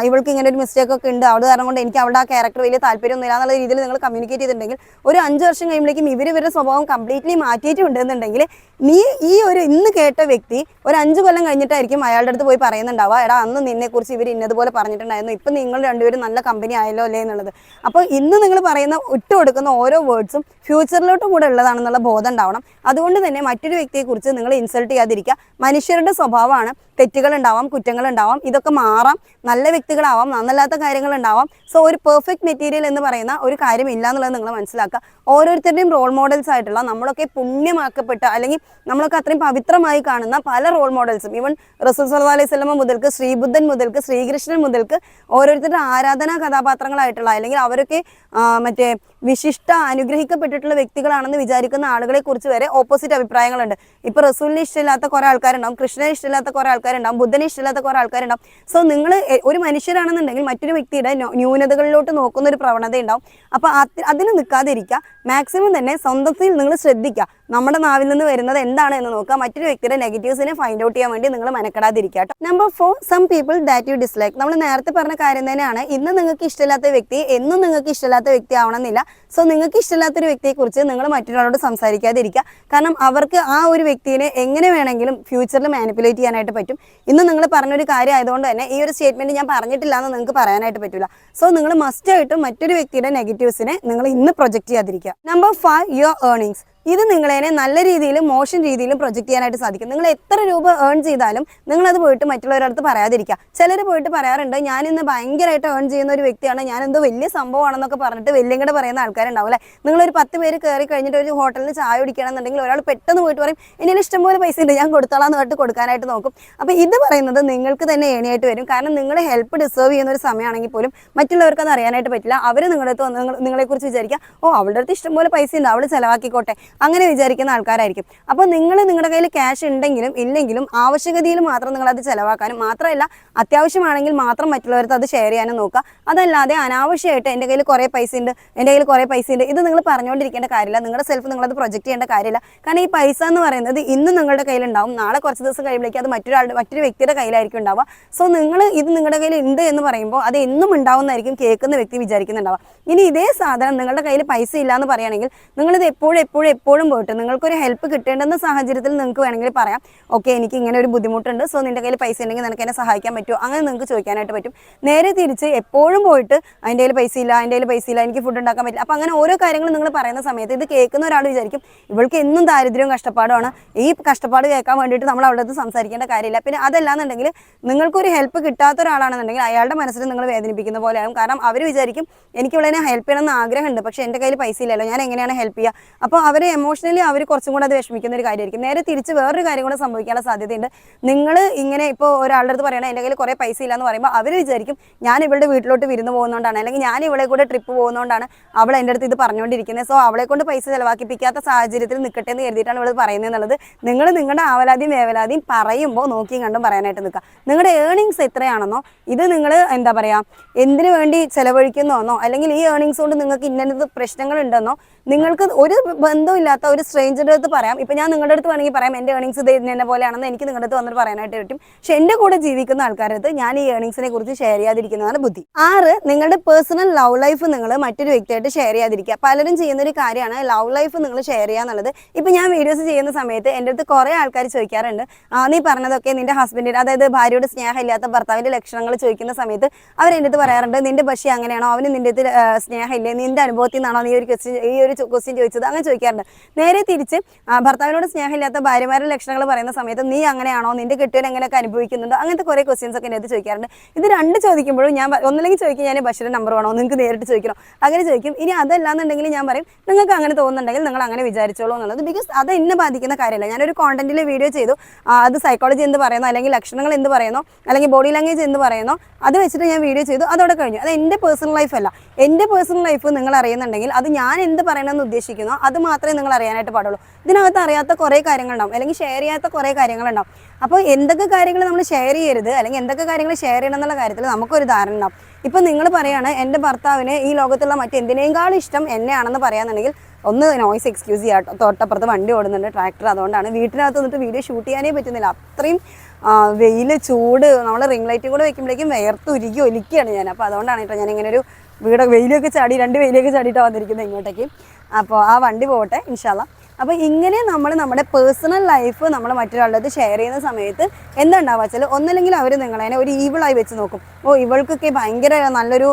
ഇവൾക്ക് ഇങ്ങനെ ഒരു മിസ്റ്റേക്ക് ഒക്കെ ഉണ്ട്. അവിടെ കാരണം കൊണ്ട് എനിക്ക് അവളുടെ ആ ക്യാരക്ടർ വലിയ താല്പര്യമൊന്നുമില്ല എന്നുള്ള രീതിയിൽ നിങ്ങൾ കമ്മ്യൂണിക്കേറ്റ് ചെയ്തിട്ടുണ്ടെങ്കിൽ ഒരു അഞ്ച് വർഷം കഴിയുമ്പോഴേക്കും ഇവർ ഇവരുടെ സ്വഭാവം കംപ്ലീറ്റ്ലി മാറ്റിയിട്ടുണ്ടെന്നുണ്ടെങ്കിൽ നീ ഈ ഒരു ഇന്ന് കേട്ട വ്യക്തി ഒരു അഞ്ച് കൊല്ലം കഴിഞ്ഞിട്ടായിരിക്കും അയാളുടെ അടുത്ത് പോയി പറയുന്നുണ്ടാവുക എടാ അന്ന് നിന്നെ കുറിച്ച് ഇവർ ഇന്നതുപോലെ പറഞ്ഞിട്ടുണ്ടായിരുന്നു. ഇപ്പം നിങ്ങൾ രണ്ടുപേരും നല്ല കമ്പനി ആയല്ലോ അല്ലേ എന്നുള്ളത്. അപ്പോൾ ഇന്ന് നിങ്ങൾ പറയുന്ന ഇട്ട് കൊടുക്കുന്ന ഓരോ വേർഡ്സും ഫ്യൂച്ചറിലോട്ട് കൂടെ ഉള്ളതാണെന്നുള്ള ബോധം ഉണ്ടാവണം. അതുകൊണ്ട് തന്നെ മറ്റൊരു വ്യക്തിയെക്കുറിച്ച് നിങ്ങൾ ഇൻസൾട്ട് ചെയ്യാതിരിക്കുക. മനുഷ്യരുടെ സ്വഭാവമാണ് തെറ്റുകൾ ഉണ്ടാവാം കുറ്റങ്ങൾ ഉണ്ടാവാം ഇതൊക്കെ മാറാം. നല്ല വ്യക്തികളാവാം നന്നല്ലാത്ത കാര്യങ്ങൾ ഉണ്ടാവാം സോ ഒരു പെർഫെക്റ്റ് മെറ്റീരിയൽ എന്ന് പറയുന്ന ഒരു കാര്യം ഇല്ല എന്നുള്ളത് നിങ്ങൾ മനസ്സിലാക്കുക. ഓരോരുത്തരുടെയും റോൾ മോഡൽസ് ആയിട്ടുള്ള നമ്മളൊക്കെ പുണ്യമാക്കപ്പെട്ട അല്ലെങ്കിൽ നമ്മളൊക്കെ അത്രയും പവിത്രമായി കാണുന്ന പല റോൾ മോഡൽസും റസൂൽ സല്ലല്ലാഹു അലൈഹി വസല്ലമ മുതൽക്ക് ശ്രീബുദ്ധൻ മുതൽക്ക് ശ്രീകൃഷ്ണൻ മുതൽക്ക് ഓരോരുത്തരുടെ ആരാധനാ കഥാപാത്രങ്ങളായിട്ടുള്ള അല്ലെങ്കിൽ അവരൊക്കെ മറ്റേ വിശിഷ്ട അനുഗ്രഹിക്കപ്പെട്ടിട്ടുള്ള വ്യക്തികളാണെന്ന് വിചാരിക്കുന്ന ആളുകളെ കുറിച്ച് വരെ ഓപ്പോസിറ്റ് അഭിപ്രായങ്ങളുണ്ട്. ഇപ്പൊ റസൂലിനെ ഇഷ്ടമില്ലാത്ത കുറെ ആൾക്കാരുണ്ടാവും കൃഷ്ണനെ ഇഷ്ടമില്ലാത്ത കുറെ ആൾക്കാരുണ്ടാവും ബുദ്ധനെ ഇഷ്ടമില്ലാത്ത കുറെ ആൾക്കാരുണ്ടാവും. സോ നിങ്ങൾ ഒരു മനുഷ്യരാണെന്നുണ്ടെങ്കിൽ മറ്റൊരു വ്യക്തിയുടെ ന്യൂ- ന്യൂനതകളിലോട്ട് നോക്കുന്ന ഒരു പ്രവണത ഉണ്ടാവും അപ്പൊ അത് അതിന് നിൽക്കാതിരിക്കുക. മാക്സിമം തന്നെ സ്വന്തത്തിൽ നിങ്ങൾ ശ്രദ്ധിക്കുക. നമ്മുടെ നാവിൽ നിന്ന് വരുന്നത് എന്താണ് എന്ന് നോക്കുക. മറ്റൊരു വ്യക്തിയുടെ നെഗറ്റീവ്സിനെ ഫൈൻഡ് ഔട്ട് ചെയ്യാൻ വേണ്ടി നിങ്ങൾ മെനക്കെടാതിരിക്കുക number four some people that you dislike നമ്മൾ നേരത്തെ പറഞ്ഞ കാര്യം തന്നെയാണ്. ഇന്ന് നിങ്ങൾക്ക് ഇഷ്ടമില്ലാത്ത വ്യക്തി എന്നും നിങ്ങൾക്ക് ഇഷ്ടമില്ലാത്ത വ്യക്തി ആവണമെന്നില്ല. സോ നിങ്ങൾക്ക് ഇഷ്ടമില്ലാത്തൊരു വ്യക്തിയെക്കുറിച്ച് വ്യക്തിയെ കുറിച്ച് നിങ്ങൾ മറ്റൊരാളോട് സംസാരിക്കാതിരിക്കുക. കാരണം അവർക്ക് ആ ഒരു വ്യക്തിയെ എങ്ങനെ വേണമെങ്കിലും ഫ്യൂച്ചറിൽ മാനിപ്പുലേറ്റ് ചെയ്യാനായിട്ട് പറ്റും. ഇന്ന് നിങ്ങൾ പറഞ്ഞൊരു കാര്യം ആയതുകൊണ്ട് തന്നെ ഈ ഒരു സ്റ്റേറ്റ്മെന്റ് ഞാൻ പറഞ്ഞിട്ടില്ല എന്ന് നിങ്ങൾക്ക് പറയാനായിട്ട് പറ്റില്ല സോ നിങ്ങൾ മസ്റ്റായിട്ടും മറ്റൊരു വ്യക്തിയുടെ നെഗറ്റീവ്സിനെ നിങ്ങൾ ഇന്ന് പ്രൊജക്റ്റ് ചെയ്യാതിരിക്കുക. നമ്പർ ഫൈവ് യുവർ ഏർണിങ്സ് ഇത് നിങ്ങളതിനെ നല്ല രീതിയിലും മോശം രീതിയിലും പ്രൊജക്ട് ചെയ്യാനായിട്ട് സാധിക്കും. നിങ്ങൾ എത്ര രൂപ ഏൺ ചെയ്താലും നിങ്ങളത് പോയിട്ട് മറ്റുള്ളവരുടെ മറ്റുള്ളവരടുത്ത് പറയാതിരിക്കുക. ചിലർ പോയിട്ട് പറയാറുണ്ട് ഞാൻ ഇന്ന് ഭയങ്കരമായിട്ട് ഏൺ ചെയ്യുന്ന ഒരു വ്യക്തിയാണ്. ഞാൻ എന്തോ വലിയ സംഭവമാണെന്നൊക്കെ പറഞ്ഞിട്ട് വലിയ കൂടെ പറയുന്ന ആൾക്കാരുണ്ടാവും അല്ലേ? നിങ്ങളൊരു പത്ത് പേര് കയറി കഴിഞ്ഞിട്ട് ഒരു ഹോട്ടലിൽ ചായ കുടിക്കണമെന്നുണ്ടെങ്കിൽ ഒരാൾ പെട്ടെന്ന് പോയിട്ട് പറയും ഇനി ഇഷ്ടംപോലെ പൈസ ഉണ്ട് ഞാൻ കൊടുത്തോളാം എന്ന് പറഞ്ഞിട്ട് കൊടുക്കാനായിട്ട് നോക്കും. അപ്പോൾ ഇത് പറയുന്നത് നിങ്ങൾക്ക് തന്നെ ഏണിയായിട്ട് വരും. കാരണം നിങ്ങൾ ഹെൽപ്പ് ഡിസേർവ് ചെയ്യുന്ന ഒരു സമയമാണെങ്കിൽ പോലും മറ്റുള്ളവർക്ക് അത് അറിയാനായിട്ട് പറ്റില്ല. അവർ നിങ്ങളുടെ അടുത്ത് നിങ്ങളെക്കുറിച്ച് വിചാരിക്കുക ഓ അവളുടെ അടുത്ത് ഇഷ്ടംപോലെ പൈസ ഉണ്ട് അവൾ ചിലവാക്കിക്കോട്ടെ. അങ്ങനെ വിചാരിക്കുന്ന ആൾക്കാരായിരിക്കും. അപ്പോൾ നിങ്ങൾ നിങ്ങളുടെ കയ്യിൽ ക്യാഷ് ഉണ്ടെങ്കിലും ഇല്ലെങ്കിലും ആവശ്യകതയിൽ മാത്രം നിങ്ങൾ അത് ചിലവാക്കാനും മാത്രമല്ല അത്യാവശ്യമാണെങ്കിൽ മാത്രം മറ്റുള്ളവർക്ക് അത് ഷെയർ ചെയ്യാനും നോക്കുക. അതല്ലാതെ അനാവശ്യമായിട്ട് എന്റെ കയ്യിൽ കുറേ പൈസ ഉണ്ട് എന്റെ കയ്യിൽ കുറേ പൈസ ഉണ്ട് ഇത് നിങ്ങൾ പറഞ്ഞുകൊണ്ടിരിക്കേണ്ട കാര്യമില്ല. നിങ്ങളുടെ സെൽഫ് നിങ്ങളത് പ്രൊജക്റ്റ് ചെയ്യേണ്ട കാര്യമില്ല. കാരണം ഈ പൈസ എന്ന് പറയുന്നത് ഇന്ന് നിങ്ങളുടെ കയ്യിലുണ്ടാവും. നാളെ കുറച്ച് ദിവസം കഴിയുമ്പോഴേക്കും അത് മറ്റൊരാളുടെ മറ്റൊരു വ്യക്തിയുടെ കയ്യിലായിരിക്കും ഉണ്ടാവുക. സോ നിങ്ങൾ ഇത് നിങ്ങളുടെ കയ്യിൽ ഉണ്ട് എന്ന് പറയുമ്പോൾ അത് എന്നും ഉണ്ടാവുന്നതായിരിക്കും കേൾക്കുന്ന വ്യക്തി വിചാരിക്കുന്നുണ്ടാവുക. ഇനി ഇതേ സാധനം നിങ്ങളുടെ കയ്യിൽ പൈസ ഇല്ല എന്ന് പറയുകയാണെങ്കിൽ നിങ്ങളിത് എപ്പോഴും എപ്പോഴും എപ്പോഴും പോയിട്ട് നിങ്ങൾക്കൊരു ഹെൽപ്പ് കിട്ടേണ്ടെന്ന സാഹചര്യത്തിൽ നിങ്ങൾക്ക് വേണമെങ്കിൽ പറയാം. ഓക്കെ എനിക്ക് ഇങ്ങനെ ഒരു ബുദ്ധിമുട്ടുണ്ട്. സോ നിന്റെ കയ്യിൽ പൈസ ഉണ്ടെങ്കിൽ നിനക്ക് എന്നെ സഹായിക്കാൻ പറ്റുമോ? അങ്ങനെ നിങ്ങൾക്ക് ചോദിക്കാനായിട്ട് പറ്റും. നേരെ തിരിച്ച് എപ്പോഴും പോയിട്ട് അതിന്റെ കയ്യിൽ പൈസ ഇല്ല അതിന്റെ കയ്യിൽ പൈസ ഇല്ല എനിക്ക് ഫുഡ് ഉണ്ടാക്കാൻ പറ്റില്ല. അപ്പോൾ അങ്ങനെ ഓരോ കാര്യങ്ങളും നിങ്ങൾ പറയുന്ന സമയത്ത് ഇത് കേൾക്കുന്ന ഒരാൾ വിചാരിക്കും ഇവൾക്ക് എന്നും ദാരിദ്ര്യവും കഷ്ടപ്പാടുമാണ്. ഈ കഷ്ടപ്പാട് കേൾക്കാൻ വേണ്ടിയിട്ട് നമ്മൾ അവിടെ സംസാരിക്കേണ്ട കാര്യമില്ല. പിന്നെ അതല്ലാന്നുണ്ടെങ്കിൽ നിങ്ങൾക്കൊരു ഹെൽപ്പ് കിട്ടാത്ത ഒരാളാണെന്നുണ്ടെങ്കിൽ അയാളുടെ മനസ്സിൽ നിങ്ങൾ വേദനിപ്പിക്കുന്ന പോലെയാകും. കാരണം അവർ വിചാരിക്കും എനിക്ക് ഇവളെ ഹെൽപ്പ് ചെയ്യണമെന്ന് ആഗ്രഹമുണ്ട് പക്ഷേ എന്റെ കയ്യിൽ പൈസ ഇല്ലല്ലോ ഞാൻ എങ്ങനെയാണ് ഹെൽപ്പ് ചെയ്യുക? അപ്പോൾ അവർ എമോഷണലി അവർ കുറച്ചും കൂടെ അത് വിഷമിക്കുന്ന ഒരു കാര്യമായിരിക്കും. നേരെ തിരിച്ച് വേറൊരു കാര്യം കൂടെ സംഭവിക്കാനുള്ള സാധ്യതയുണ്ട്. നിങ്ങൾ ഇങ്ങനെ ഇപ്പോൾ ഒരാളുടെ അടുത്ത് പറയണം എന്റെ കയ്യിൽ കുറേ പൈസ ഇല്ല എന്ന് പറയുമ്പോൾ അവർ വിചാരിക്കും ഞാൻ ഇവളുടെ വീട്ടിലോട്ട് വിരുന്ന് പോകുന്നതുകൊണ്ടാണ് അല്ലെങ്കിൽ ഞാൻ ഇവളെ കൂടെ ട്രിപ്പ് പോകുന്നതുകൊണ്ടാണ് അവൾ എന്റെ അടുത്ത് ഇത് പറഞ്ഞുകൊണ്ടിരിക്കുന്നത് സോ അവളെ കൊണ്ട് പൈസ ചിലവാക്കിപ്പിക്കാത്ത സാഹചര്യത്തിൽ നിൽക്കട്ടെ എന്ന് കരുതിയിട്ടാണ് ഇവൾ പറയുന്നത് എന്നുള്ളത് നിങ്ങൾ നിങ്ങളുടെ ആവലാതിയും വേവലാതിയും പറയുമ്പോൾ നോക്കിയും കണ്ടും പറയാനായിട്ട് നിൽക്കുക. നിങ്ങളുടെ ഏണിങ്സ് എത്രയാണെന്നോ ഇത് നിങ്ങൾ എന്താ പറയുക എന്തിനു വേണ്ടി ചെലവഴിക്കുന്നോന്നോ അല്ലെങ്കിൽ ഈ ഏണിങ്സ് കൊണ്ട് നിങ്ങൾക്ക് ഇന്നത് പ്രശ്നങ്ങളുണ്ടെന്നോ നിങ്ങൾക്ക് ഒരു ബന്ധമില്ലാത്ത ഒരു സ്ട്രേഞ്ചറുടെ അടുത്ത് പറയാം. ഇപ്പം ഞാൻ നിങ്ങളുടെ അടുത്ത് വേണമെങ്കിൽ പറയാം. എന്റെ ഏണിങ്സ് ഇത് എന്നെ പോലെയാണെന്ന് എനിക്ക് നിങ്ങളുടെ അടുത്ത് വന്നിട്ട് പറയാനായിട്ട് പറ്റും. പക്ഷെ എന്റെ കൂടെ ജീവിക്കുന്ന ആൾക്കാരുടെ അടുത്ത് ഞാൻ ഈ ഏണിങ്സിനെ കുറിച്ച് ഷെയർ ചെയ്യാതിരിക്കുന്നതാണ് ബുദ്ധി. ആറ് നിങ്ങളുടെ പേഴ്സണൽ ലവ് ലൈഫ് നിങ്ങൾ മറ്റൊരു വ്യക്തിയായിട്ട് ഷെയർ ചെയ്യാതിരിക്കുക. പലരും ചെയ്യുന്ന ഒരു കാര്യമാണ് ലവ് ലൈഫ് നിങ്ങൾ ഷെയർ ചെയ്യുക എന്നുള്ളത്. ഇപ്പം ഞാൻ വീഡിയോസ് ചെയ്യുന്ന സമയത്ത് എന്റെ അടുത്ത് കുറേ ആൾക്കാർ ചോദിക്കാറുണ്ട്. ആ നീ പറഞ്ഞതൊക്കെ നിന്റെ ഹസ്ബൻഡിന്റെ അതായത് ഭാര്യയോട് സ്നേഹമില്ലാത്ത ഭർത്താവിന്റെ ലക്ഷണങ്ങൾ ചോദിക്കുന്ന സമയത്ത് അവർ എന്റെ അടുത്ത് പറയാറുണ്ട് നിന്റെ പക്ഷേ അങ്ങനെയാണോ? അവന് നിന്റെ സ്നേഹമില്ലേ? നിന്റെ അനുഭവത്തിൽ നിന്നാണോ നീ ഒരു ഈ ഒരു ക്വസ്റ്റ്യൻ ചോദിച്ചത്. അങ്ങനെ ചോദിക്കാറുണ്ട്. നേരെ തിരിച്ച് ഭർത്താവിനോട് സ്നേഹമില്ലാത്ത ഭാര്യമാരുടെ ലക്ഷണങ്ങൾ പറയുന്ന സമയത്ത് നീ അങ്ങനെയാണോ? നിന്റെ കെട്ടിയവൻ എങ്ങനെയൊക്കെ അനുഭവിക്കുന്നുണ്ടോ? അങ്ങനത്തെ കുറേ ക്വസ്റ്റ്യൻസ് ഒക്കെ എന്റെ ചോദിക്കാറുണ്ട്. ഇത് രണ്ട് ചോദിക്കുമ്പോഴും ഞാൻ ഒന്നില്ലെങ്കിൽ ചോദിക്കും ഞാൻ ബഷീറിന്റെ നമ്പർ വേണോ? നിങ്ങൾക്ക് നേരിട്ട് ചോദിക്കണോ? അങ്ങനെ ചോദിക്കും. ഇനി അതല്ലാന്നുണ്ടെങ്കിൽ ഞാൻ പറയും നിങ്ങൾക്ക് അങ്ങനെ തോന്നുന്നുണ്ടെങ്കിൽ നിങ്ങൾ അങ്ങനെ വിചാരിച്ചോളൂ എന്നുള്ളത്. ബിക്കോസ് അത് എന്നെ ബാധിക്കുന്ന കാര്യമല്ല. ഞാനൊരു കോണ്ടന്റിൽ വീഡിയോ ചെയ്തു. അത് സൈക്കോളജി എന്ത് പറയുന്നു? അല്ലെങ്കിൽ ലക്ഷണങ്ങൾ എന്ത് പറയുന്നു? അല്ലെങ്കിൽ ബോഡി ലാംഗ്വേജ് എന്ത് പറയുന്നു? അത് വെച്ചിട്ട് ഞാൻ വീഡിയോ ചെയ്തു. അതോടെ കഴിഞ്ഞു. അത് എന്റെ പേഴ്സണൽ ലൈഫ് അല്ല. എന്റെ പേഴ്സണൽ ലൈഫ് നിങ്ങൾ അറിയുന്നുണ്ടെങ്കിൽ അത് ഞാൻ എന്ത് പറയണമെന്ന് ഉദ്ദേശിക്കുന്നു അത് മാത്രമേ നിങ്ങൾ അറിയാനായിട്ട് പാടുള്ളൂ. ഇതിനകത്ത് അറിയാത്ത കുറേ കാര്യങ്ങളുണ്ടാവും. അല്ലെങ്കിൽ ഷെയർ ചെയ്യാത്ത കുറേ കാര്യങ്ങളുണ്ടാവും. അപ്പോൾ എന്തൊക്കെ കാര്യങ്ങൾ നമ്മൾ ഷെയർ ചെയ്യരുത്? അല്ലെങ്കിൽ എന്തൊക്കെ കാര്യങ്ങൾ ഷെയർ ചെയ്യണം എന്നുള്ള കാര്യത്തിൽ നമുക്കൊരു ധാരണ ഉണ്ടാവും. ഇപ്പം നിങ്ങൾ പറയുകയാണ് എന്റെ ഭർത്താവിന് ഈ ലോകത്തുള്ള മറ്റെന്തിനേക്കാളും ഇഷ്ടം എന്നെയാണെന്ന് പറയാന്നുണ്ടെങ്കിൽ ഒന്ന് നോയ്സ് എക്സ്ക്യൂസ് ചെയ്യാം. തോട്ടപ്പുറത്ത് വണ്ടി ഓടുന്നുണ്ട് ട്രാക്ടർ അതുകൊണ്ടാണ്. വീട്ടിനകത്ത് വന്നിട്ട് വീഡിയോ ഷൂട്ട് ചെയ്യാനേ പറ്റുന്നില്ല. അത്രയും വെയിൽ ചൂട് നമ്മൾ റിംഗ് ലൈറ്റും കൂടെ വെക്കുമ്പോഴേക്കും വേർത്ത് ഉരുക്കി ഒലിക്കുകയാണ് ഞാൻ. അപ്പോൾ അതുകൊണ്ടാണ് കേട്ടോ ഞാൻ ഇങ്ങനെ ഒരു വീട് വെയിലൊക്കെ ചാടി രണ്ട് വെയിലൊക്കെ ചാടിയിട്ടാണ് വന്നിരിക്കുന്നത് ഇങ്ങോട്ടേക്ക്. അപ്പോൾ ആ വണ്ടി പോകട്ടെ ഇൻഷാല്ല അപ്പോൾ ഇങ്ങനെ നമ്മൾ നമ്മുടെ പേഴ്സണൽ ലൈഫ് നമ്മൾ മറ്റൊരാളുടെ ഷെയർ ചെയ്യുന്ന സമയത്ത് എന്താണ്ടാവുക വെച്ചാൽ ഒന്നല്ലെങ്കിൽ അവർ നിങ്ങളതിനെ ഒരു ഈവിളായി വെച്ച് നോക്കും. ഓ ഇവൾക്കൊക്കെ ഭയങ്കര നല്ലൊരു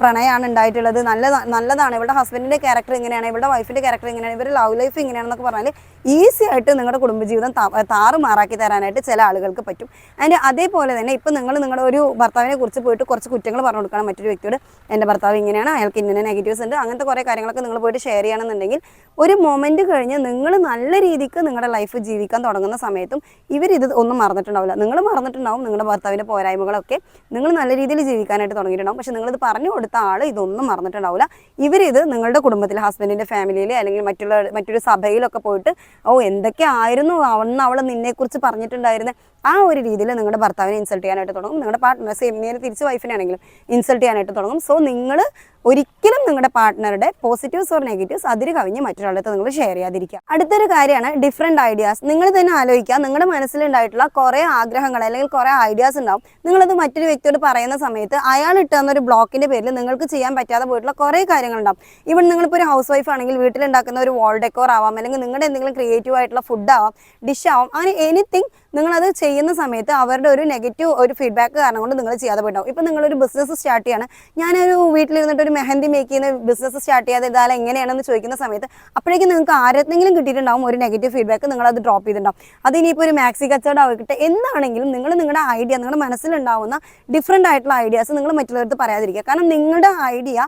പ്രണയമാണ് ഉണ്ടായിട്ടുള്ളത്. നല്ല നല്ലതാണ്. ഇവളുടെ ഹസ്ബൻഡിന്റെ ക്യാരക്ടർ ഇങ്ങനെയാണ് ഇവളുടെ വൈഫിന്റെ ക്യാരക്ടർ ഇങ്ങനെയാണ് ഇവരുടെ ലവ് ലൈഫ് ഇങ്ങനെയാണെന്നൊക്കെ പറഞ്ഞാൽ ഈസി ആയിട്ട് നിങ്ങളുടെ കുടുംബജീവിതം താറുമാറാക്കി തരാനായിട്ട് ചില ആളുകൾക്ക് പറ്റും. അതിന്റെ അതേപോലെ തന്നെ ഇപ്പം നിങ്ങൾ നിങ്ങളുടെ ഒരു ഭർത്താവിനെ കുറിച്ച് പോയിട്ട് കുറച്ച് കുറ്റങ്ങൾ പറഞ്ഞു കൊടുക്കണം. മറ്റൊരു വ്യക്തിയോട് എന്റെ ഭർത്താവ് ഇങ്ങനെയാണ്. അയാൾക്ക് ഇങ്ങനെ നെഗറ്റീവ്സ് ഉണ്ട്. അങ്ങനത്തെ കുറേ കാര്യങ്ങളൊക്കെ നിങ്ങൾ പോയിട്ട് ഷെയർ ചെയ്യണമെന്നുണ്ടെങ്കിൽ ഒരു മൊമെന്റ് കഴിഞ്ഞ് നിങ്ങൾ നല്ല രീതിക്ക് നിങ്ങളുടെ ലൈഫ് ജീവിക്കാൻ തുടങ്ങുന്ന സമയത്തും ഇവരിത് ഒന്നും മറന്നിട്ടുണ്ടാവില്ല. നിങ്ങൾ മറന്നിട്ടുണ്ടാവും നിങ്ങളുടെ ഭർത്താവിന്റെ പോരായ്മകളൊക്കെ. നിങ്ങൾ നല്ല രീതിയിൽ ജീവിക്കാനായിട്ട് തുടങ്ങിയിട്ടുണ്ടാവും. പക്ഷെ നിങ്ങളിത് പറഞ്ഞു കൊടുത്ത ആൾ ഇതൊന്നും മറന്നിട്ടുണ്ടാവില്ല. ഇവരിത് നിങ്ങളുടെ കുടുംബത്തിൽ ഹസ്ബൻഡിന്റെ ഫാമിലിയിൽ അല്ലെങ്കിൽ മറ്റുള്ള മറ്റൊരു സഭയിലൊക്കെ പോയിട്ട് ഓ എന്തൊക്കെ ആയിരുന്നു അന്ന് അവൾ നിന്നെക്കുറിച്ച് പറഞ്ഞിട്ടുണ്ടായിരുന്നത് ആ ഒരു രീതിയിൽ നിങ്ങളുടെ ഭർത്താവിനെ ഇൻസൾട്ട് ചെയ്യാനായിട്ട് തുടങ്ങും. നിങ്ങളുടെ പാർട്ട്നർ നേരെ തിരിച്ച് വൈഫിനാണെങ്കിലും ഇൻസൾട്ട് ചെയ്യാനായിട്ട് തുടങ്ങും. സോ നിങ്ങൾ ഒരിക്കലും നിങ്ങളുടെ പാർട്ട്ണറുടെ പോസിറ്റീവ്സ് ഓർ നെഗറ്റീവ്സ് അതിര് കവിഞ്ഞ് മറ്റൊരാളുടെ നിങ്ങൾ ഷെയർ ചെയ്യാതിരിക്കുക. അടുത്തൊരു കാര്യമാണ് ഡിഫറെന്റ് ഐഡിയാസ് നിങ്ങൾ തന്നെ ആലോചിക്കുക. നിങ്ങളുടെ മനസ്സിലുണ്ടായിട്ടുള്ള കുറേ ആഗ്രഹങ്ങൾ അല്ലെങ്കിൽ കുറേ ഐഡിയാസ് ഉണ്ടാവും. നിങ്ങളത് മറ്റൊരു വ്യക്തിയോട് പറയുന്ന സമയത്ത് അയാൾ ഇട്ട് തന്നൊരു ബ്ലോക്കിന്റെ പേരിൽ നിങ്ങൾക്ക് ചെയ്യാൻ പറ്റാതെ പോയിട്ടുള്ള കുറേ കാര്യങ്ങളുണ്ടാവും ഇവിടെ നിങ്ങളിപ്പോൾ ഒരു ഹൗസ് വൈഫ് ആണെങ്കിൽ വീട്ടിലുണ്ടാക്കുന്ന ഒരു വാൾ ഡെക്കോർ ആവാം. അല്ലെങ്കിൽ നിങ്ങളുടെ എന്തെങ്കിലും ക്രിയേറ്റീവ് ആയിട്ടുള്ള ഫുഡ് ആവാം. ഡിഷ് ആവാം. അങ്ങനെ എനിത്തിങ് നിങ്ങളത് ചെയ്യുന്ന സമയത്ത് അവരുടെ ഒരു നെഗറ്റീവ് ഒരു ഫീഡ്ബാക്ക് കാരണം കൊണ്ട് നിങ്ങൾ ചെയ്യാതെ പോയിട്ടുണ്ടാവും. ഇപ്പം നിങ്ങളൊരു ബിസിനസ് സ്റ്റാർട്ട് ചെയ്യാണ്. ഞാനൊരു വീട്ടിലിരുന്നിട്ട് മെഹന്തി മേക്ക് ചെയ്യുന്ന ബിസിനസ് സ്റ്റാർട്ട് ചെയ്യാതെ ഇതാലും എങ്ങനെയാണെന്ന് ചോദിക്കുന്ന സമയത്ത് അപ്പോഴേക്കും നിങ്ങൾക്ക് ആരെങ്കിലും കിട്ടിയിട്ടുണ്ടാവും ഒരു നെഗറ്റീവ് ഫീഡ്ബാക്ക് നിങ്ങൾ അത് ഡ്രോപ്പ് ചെയ്തിട്ടുണ്ടാവും. അത് ഇനിയിപ്പോൾ ഒരു മാക്സി കച്ചവടം ആവട്ടെ എന്താണെങ്കിലും നിങ്ങൾ നിങ്ങളുടെ ഐഡിയ നിങ്ങളുടെ മനസ്സിലുണ്ടാവുന്ന ഡിഫറെന്റ് ആയിട്ടുള്ള ഐഡിയാസ് നിങ്ങൾ മറ്റുള്ളവർക്ക് പറയാതിരിക്കുക. കാരണം നിങ്ങളുടെ ഐഡിയ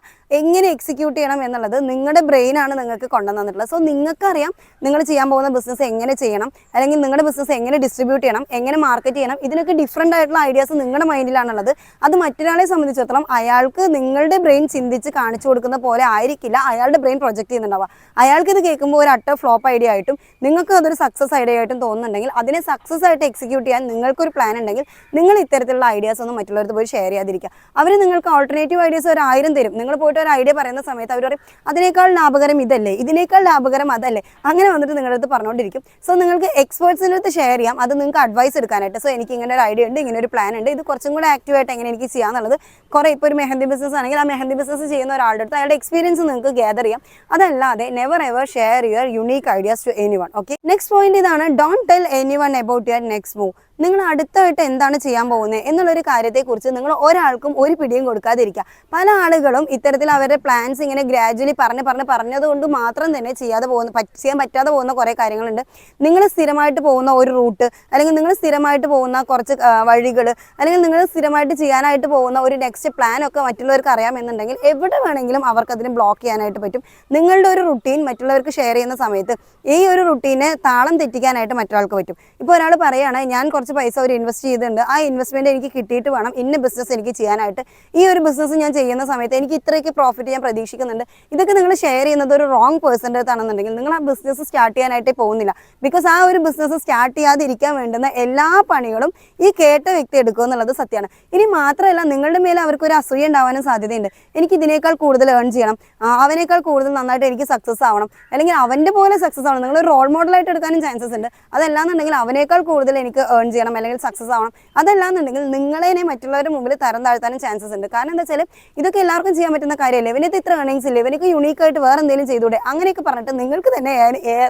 എങ്ങനെ എക്സിക്യൂട്ട് ചെയ്യണം എന്നുള്ളത് നിങ്ങളുടെ ബ്രെയിനാണ് നിങ്ങൾക്ക് കൊണ്ടുവന്നിട്ടുള്ളത്. സോ നിങ്ങൾക്കറിയാം നിങ്ങൾ ചെയ്യാൻ പോകുന്ന ബിസിനസ് എങ്ങനെ ചെയ്യണം അല്ലെങ്കിൽ നിങ്ങളുടെ ബിസിനസ് എങ്ങനെ ഡിസ്ട്രിബ്യൂട്ട് ചെയ്യണം എങ്ങനെ മാർക്കറ്റ് ചെയ്യണം ഇതിനൊക്കെ ഡിഫറെന്റ് ആയിട്ടുള്ള ഐഡിയാസ് നിങ്ങളുടെ മൈൻഡിലാണുള്ളത് അത് മറ്റൊരാളെ സംബന്ധിച്ചിടത്തോളം അയാൾക്ക് നിങ്ങളുടെ ബ്രെയിൻ ചിന്തിച്ച് കാണിച്ചു കൊടുക്കുന്ന പോലെ ആയിരിക്കില്ല. അയാളുടെ ബ്രെയിൻ പ്രൊജക്ട് ചെയ്യുന്നുണ്ടാവുക. അയാൾക്ക് ഇത് കേൾക്കുമ്പോൾ ഒരു അട്ട ഫ്ലോപ്പ് ഐഡിയ ആയിട്ടും നിങ്ങൾക്ക് അതൊരു സക്സസ് ഐഡിയ ആയിട്ടും തോന്നുന്നുണ്ടെങ്കിൽ അതിനെ സക്സസ് ആയിട്ട് എക്സിക്യൂട്ട് ചെയ്യാൻ നിങ്ങൾക്കൊരു പ്ലാൻ ഉണ്ടെങ്കിൽ നിങ്ങൾ ഇത്തരത്തിലുള്ള ഐഡിയാസ് ഒന്നും മറ്റുള്ളവർക്ക് പോയി ഷെയർ ചെയ്യാതിരിക്കുക. അവർ നിങ്ങൾക്ക് ഓൾട്ടർനേറ്റീവ് ഐഡിയാസ് ഒരു ആയിരം തരും. നിങ്ങൾ പോയിട്ട് ഒരു ഐഡിയ പറയുന്ന സമയത്ത് അവർ പറയും അതിനേക്കാൾ ലാഭകരം ഇതല്ലേ? ഇതിനേക്കാൾ ലാഭകരം അതല്ലേ? അങ്ങനെ വന്നിട്ട് നിങ്ങളുടെ അടുത്ത് പറഞ്ഞുകൊണ്ടിരിക്കും. സോ നിങ്ങൾക്ക് എക്സ്പേർട്സിന്റെ അടുത്ത് ഷെയർ ചെയ്യാം. അത് നിങ്ങൾക്ക് അഡ്വൈസ് എടുക്കാനായിട്ട്. സോ എനിക്ക് ഇങ്ങനെ ഒരു ഐഡിയ ഉണ്ട് ഇങ്ങനെ ഒരു പ്ലാൻ ഉണ്ട്. ഇത് കുറച്ചും കൂടെ ആക്റ്റീവായിട്ട് എങ്ങനെ എനിക്ക് ചെയ്യാന്നുള്ളത്. കുറേ ഇപ്പോൾ ഒരു മെഹന്തി ബിസിനസ് ആണെങ്കിൽ ആ മെഹന്തി ബിസിനസ് ചെയ്യുന്ന ഒരാളുടെ അടുത്ത് അയാളുടെ എക്സ്പീരിയൻസ് നിങ്ങൾക്ക് ഗ്യാദർ ചെയ്യാം. അതല്ലാതെ never ever share your unique ideas to anyone okay next point ഇതാണ് don't tell anyone about your next move നിങ്ങൾ അടുത്തായിട്ട് എന്താണ് ചെയ്യാൻ പോകുന്നത് എന്നുള്ളൊരു കാര്യത്തെക്കുറിച്ച് നിങ്ങൾ ഒരാൾക്കും ഒരു പിടിയും കൊടുക്കാതിരിക്കുക. പല ആളുകളും ഇത്തരത്തിൽ അവരുടെ പ്ലാൻസ് ഇങ്ങനെ ഗ്രാജുവലി പറഞ്ഞ് പറഞ്ഞ് പറഞ്ഞത് കൊണ്ട് മാത്രം തന്നെ ചെയ്യാതെ പോകുന്ന ചെയ്യാൻ പറ്റാതെ പോകുന്ന കുറേ കാര്യങ്ങളുണ്ട്. നിങ്ങൾ സ്ഥിരമായിട്ട് പോകുന്ന ഒരു റൂട്ട് അല്ലെങ്കിൽ നിങ്ങൾ സ്ഥിരമായിട്ട് പോകുന്ന കുറച്ച് വഴികൾ അല്ലെങ്കിൽ നിങ്ങൾ സ്ഥിരമായിട്ട് ചെയ്യാനായിട്ട് പോകുന്ന ഒരു നെക്സ്റ്റ് പ്ലാൻ ഒക്കെ മറ്റുള്ളവർക്ക് അറിയാമെന്നുണ്ടെങ്കിൽ എവിടെ വേണമെങ്കിലും അവർക്ക് അതിനെ ബ്ലോക്ക് ചെയ്യാനായിട്ട് പറ്റും. നിങ്ങളുടെ ഒരു റുട്ടീൻ മറ്റുള്ളവർക്ക് ഷെയർ ചെയ്യുന്ന സമയത്ത് ഈ ഒരു റുട്ടീനെ താളം തെറ്റിക്കാനായിട്ട് മറ്റൊരാൾക്ക് പറ്റും. ഇപ്പോൾ ഒരാൾ പറയുകയാണ് ഞാൻ കുറച്ച് പൈസ അവർ ഇൻവെസ്റ്റ് ചെയ്തിട്ടുണ്ട്. ആ ഇൻവെസ്റ്റ്മെന്റ് എനിക്ക് കിട്ടിയിട്ട് വേണം. ഇന്ന ബിസിനസ് എനിക്ക് ചെയ്യാനായിട്ട്. ഈ ഒരു ബിസിനസ് ഞാൻ ചെയ്യുന്ന സമയത്ത് എനിക്ക് ഇത്രയ്ക്ക് പ്രോഫിറ്റ് ഞാൻ പ്രതീക്ഷിക്കുന്നുണ്ട്. ഇതൊക്കെ നിങ്ങൾ ഷെയർ ചെയ്യുന്നത് ഒരു റോങ് പേഴ്സന്റെ അടുത്താണെന്നുണ്ടെങ്കിൽ നിങ്ങൾ ആ ബിസിനസ് സ്റ്റാർട്ട് ചെയ്യാനായിട്ട് പോകുന്നില്ല. ബിക്കോസ് ആ ഒരു ബിസിനസ് സ്റ്റാർട്ട് ചെയ്യാതിരിക്കാൻ വേണ്ടുന്ന എല്ലാ പണികളും ഈ കേട്ട വ്യക്തി എടുക്കുക എന്നുള്ളത് സത്യമാണ്. ഇനി മാത്രമല്ല നിങ്ങളുടെ മേലെ അവർക്ക് ഒരു അസൂയ ഉണ്ടാവാനും സാധ്യതയുണ്ട്. എനിക്ക് ഇതിനേക്കാൾ കൂടുതൽ ഏൺ ചെയ്യണം. അവനേക്കാൾ കൂടുതൽ നന്നായിട്ട് എനിക്ക് സക്സസ് ആവണം. അല്ലെങ്കിൽ അവന്റെ പോലെ സക്സസ് ആവണം. നിങ്ങൾ റോൾ മോഡലായിട്ട് എടുക്കാനും ചാൻസസ് ഉണ്ട്. അതല്ലാന്നുണ്ടെങ്കിൽ അവനേക്കാൾ കൂടുതൽ എനിക്ക് ഏൺ ചെയ്യണം അല്ലെങ്കിൽ സക്സസ് ആവണം. അതല്ലാന്നുണ്ടെങ്കിൽ നിങ്ങളെന്നെ മറ്റുള്ളവരുടെ മുമ്പിൽ തരം താഴ്ത്താനും ചാൻസസ് ഉണ്ട്. കാരണം എന്താ വെച്ചാൽ ഇതൊക്കെ എല്ലാവർക്കും ചെയ്യാൻ പറ്റുന്ന കാര്യമല്ലേ? ഇവനത് ഇത്ര ഏണിങ്സ് ഇല്ല? ഇവനക്ക് യുണീക്ക് ആയിട്ട് വേറെ എന്തെങ്കിലും ചെയ്തൂടെ അങ്ങനെയൊക്കെ പറഞ്ഞിട്ട് നിങ്ങൾക്ക് തന്നെ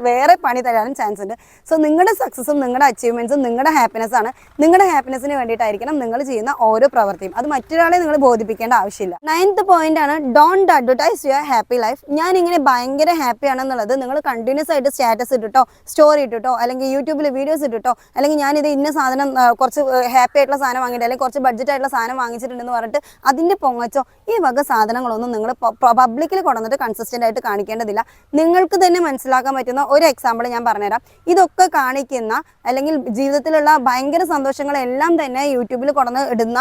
വേറെ പണി തരാനും ചാൻസ് ഉണ്ട്. സോ നിങ്ങളുടെ സക്സസും നിങ്ങളുടെ അച്ചീവ്മെന്റ്സും നിങ്ങളുടെ ഹാപ്പിനെസ് ആണ്. നിങ്ങളുടെ ഹാപ്പിനെസ്സിന് വേണ്ടിയിട്ടായിരിക്കണം നിങ്ങൾ ചെയ്യുന്ന ഓരോ പ്രവൃത്തിയും അത് മറ്റൊരാളെ നിങ്ങൾ ബോധിപ്പിക്കേണ്ട ആവശ്യമില്ല. നയൻത്ത് പോയിന്റ് ആണ് don't advertise your happy life ഞാൻ ഇങ്ങനെ ഭയങ്കര ഹാപ്പി ആണെന്നുള്ളത് നിങ്ങൾ കണ്ടിന്യൂസ് ആയിട്ട് സ്റ്റാറ്റസ് ഇട്ടിട്ടോ സ്റ്റോറി ഇട്ടിട്ടോ അല്ലെങ്കിൽ യൂട്യൂബിൽ വീഡിയോസ് ഇട്ടിട്ടോ അല്ലെങ്കിൽ ഞാനിത് ഇന്ന സാധനം കുറച്ച് ഹാപ്പി ആയിട്ടുള്ള സാധനം വാങ്ങിയിട്ട് അല്ലെങ്കിൽ കുറച്ച് ബഡ്ജറ്റ് ആയിട്ടുള്ള സാധനം വാങ്ങിച്ചിട്ടുണ്ടെന്ന് പറഞ്ഞിട്ട് അതിന്റെ പൊങ്ങച്ചോ ഈ വക സാധനങ്ങളൊന്നും നിങ്ങൾ പബ്ലിക്കിൽ കൊണ്ടുവന്നിട്ട് കൺസിസ്റ്റന്റ് ആയിട്ട് കാണിക്കേണ്ടതില്ല. നിങ്ങൾക്ക് തന്നെ മനസ്സിലാക്കാൻ പറ്റുന്ന ഒരു എക്സാമ്പിൾ ഞാൻ പറഞ്ഞുതരാം. ഇതൊക്കെ കാണിക്കുന്ന അല്ലെങ്കിൽ ജീവിതത്തിലുള്ള ഭയങ്കര സന്തോഷങ്ങളെല്ലാം തന്നെ യൂട്യൂബിൽ കൊണ്ടുവന്ന് ഇടുന്ന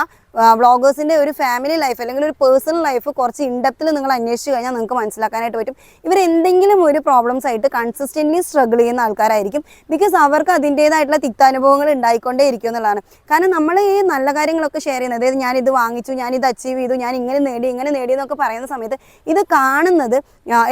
വ്ളോഗേഴ്സിന്റെ ഒരു ഫാമിലി ലൈഫ് അല്ലെങ്കിൽ ഒരു പേഴ്സണൽ ലൈഫ് കുറച്ച് ഇൻഡെപ്തിൽ നിങ്ങൾ അന്വേഷിച്ച് കഴിഞ്ഞാൽ നിങ്ങൾക്ക് മനസ്സിലാക്കാനായിട്ട് പറ്റും. ഇവർ എന്തെങ്കിലും ഒരു പ്രോബ്ലംസ് ആയിട്ട് കൺസിസ്റ്റന്റ്ലി സ്ട്രഗിൾ ചെയ്യുന്ന ആൾക്കാരായിരിക്കും. ബിക്കോസ് അവർക്ക് അതിന്റെതായിട്ടുള്ള തിക്താനുഭവങ്ങൾ ഉണ്ടായിക്കൊണ്ടേ ഇരിക്കും എന്നുള്ളതാണ്. കാരണം നമ്മൾ ഈ നല്ല കാര്യങ്ങളൊക്കെ ഷെയർ ചെയ്യുന്നത് അതായത് ഞാൻ ഇത് വാങ്ങിച്ചു ഞാൻ ഇത് അച്ചീവ് ചെയ്തു ഞാൻ ഇങ്ങനെ നേടി ഇങ്ങനെ നേടി എന്നൊക്കെ പറയുന്ന സമയത്ത് ഇത് കാണുന്നത്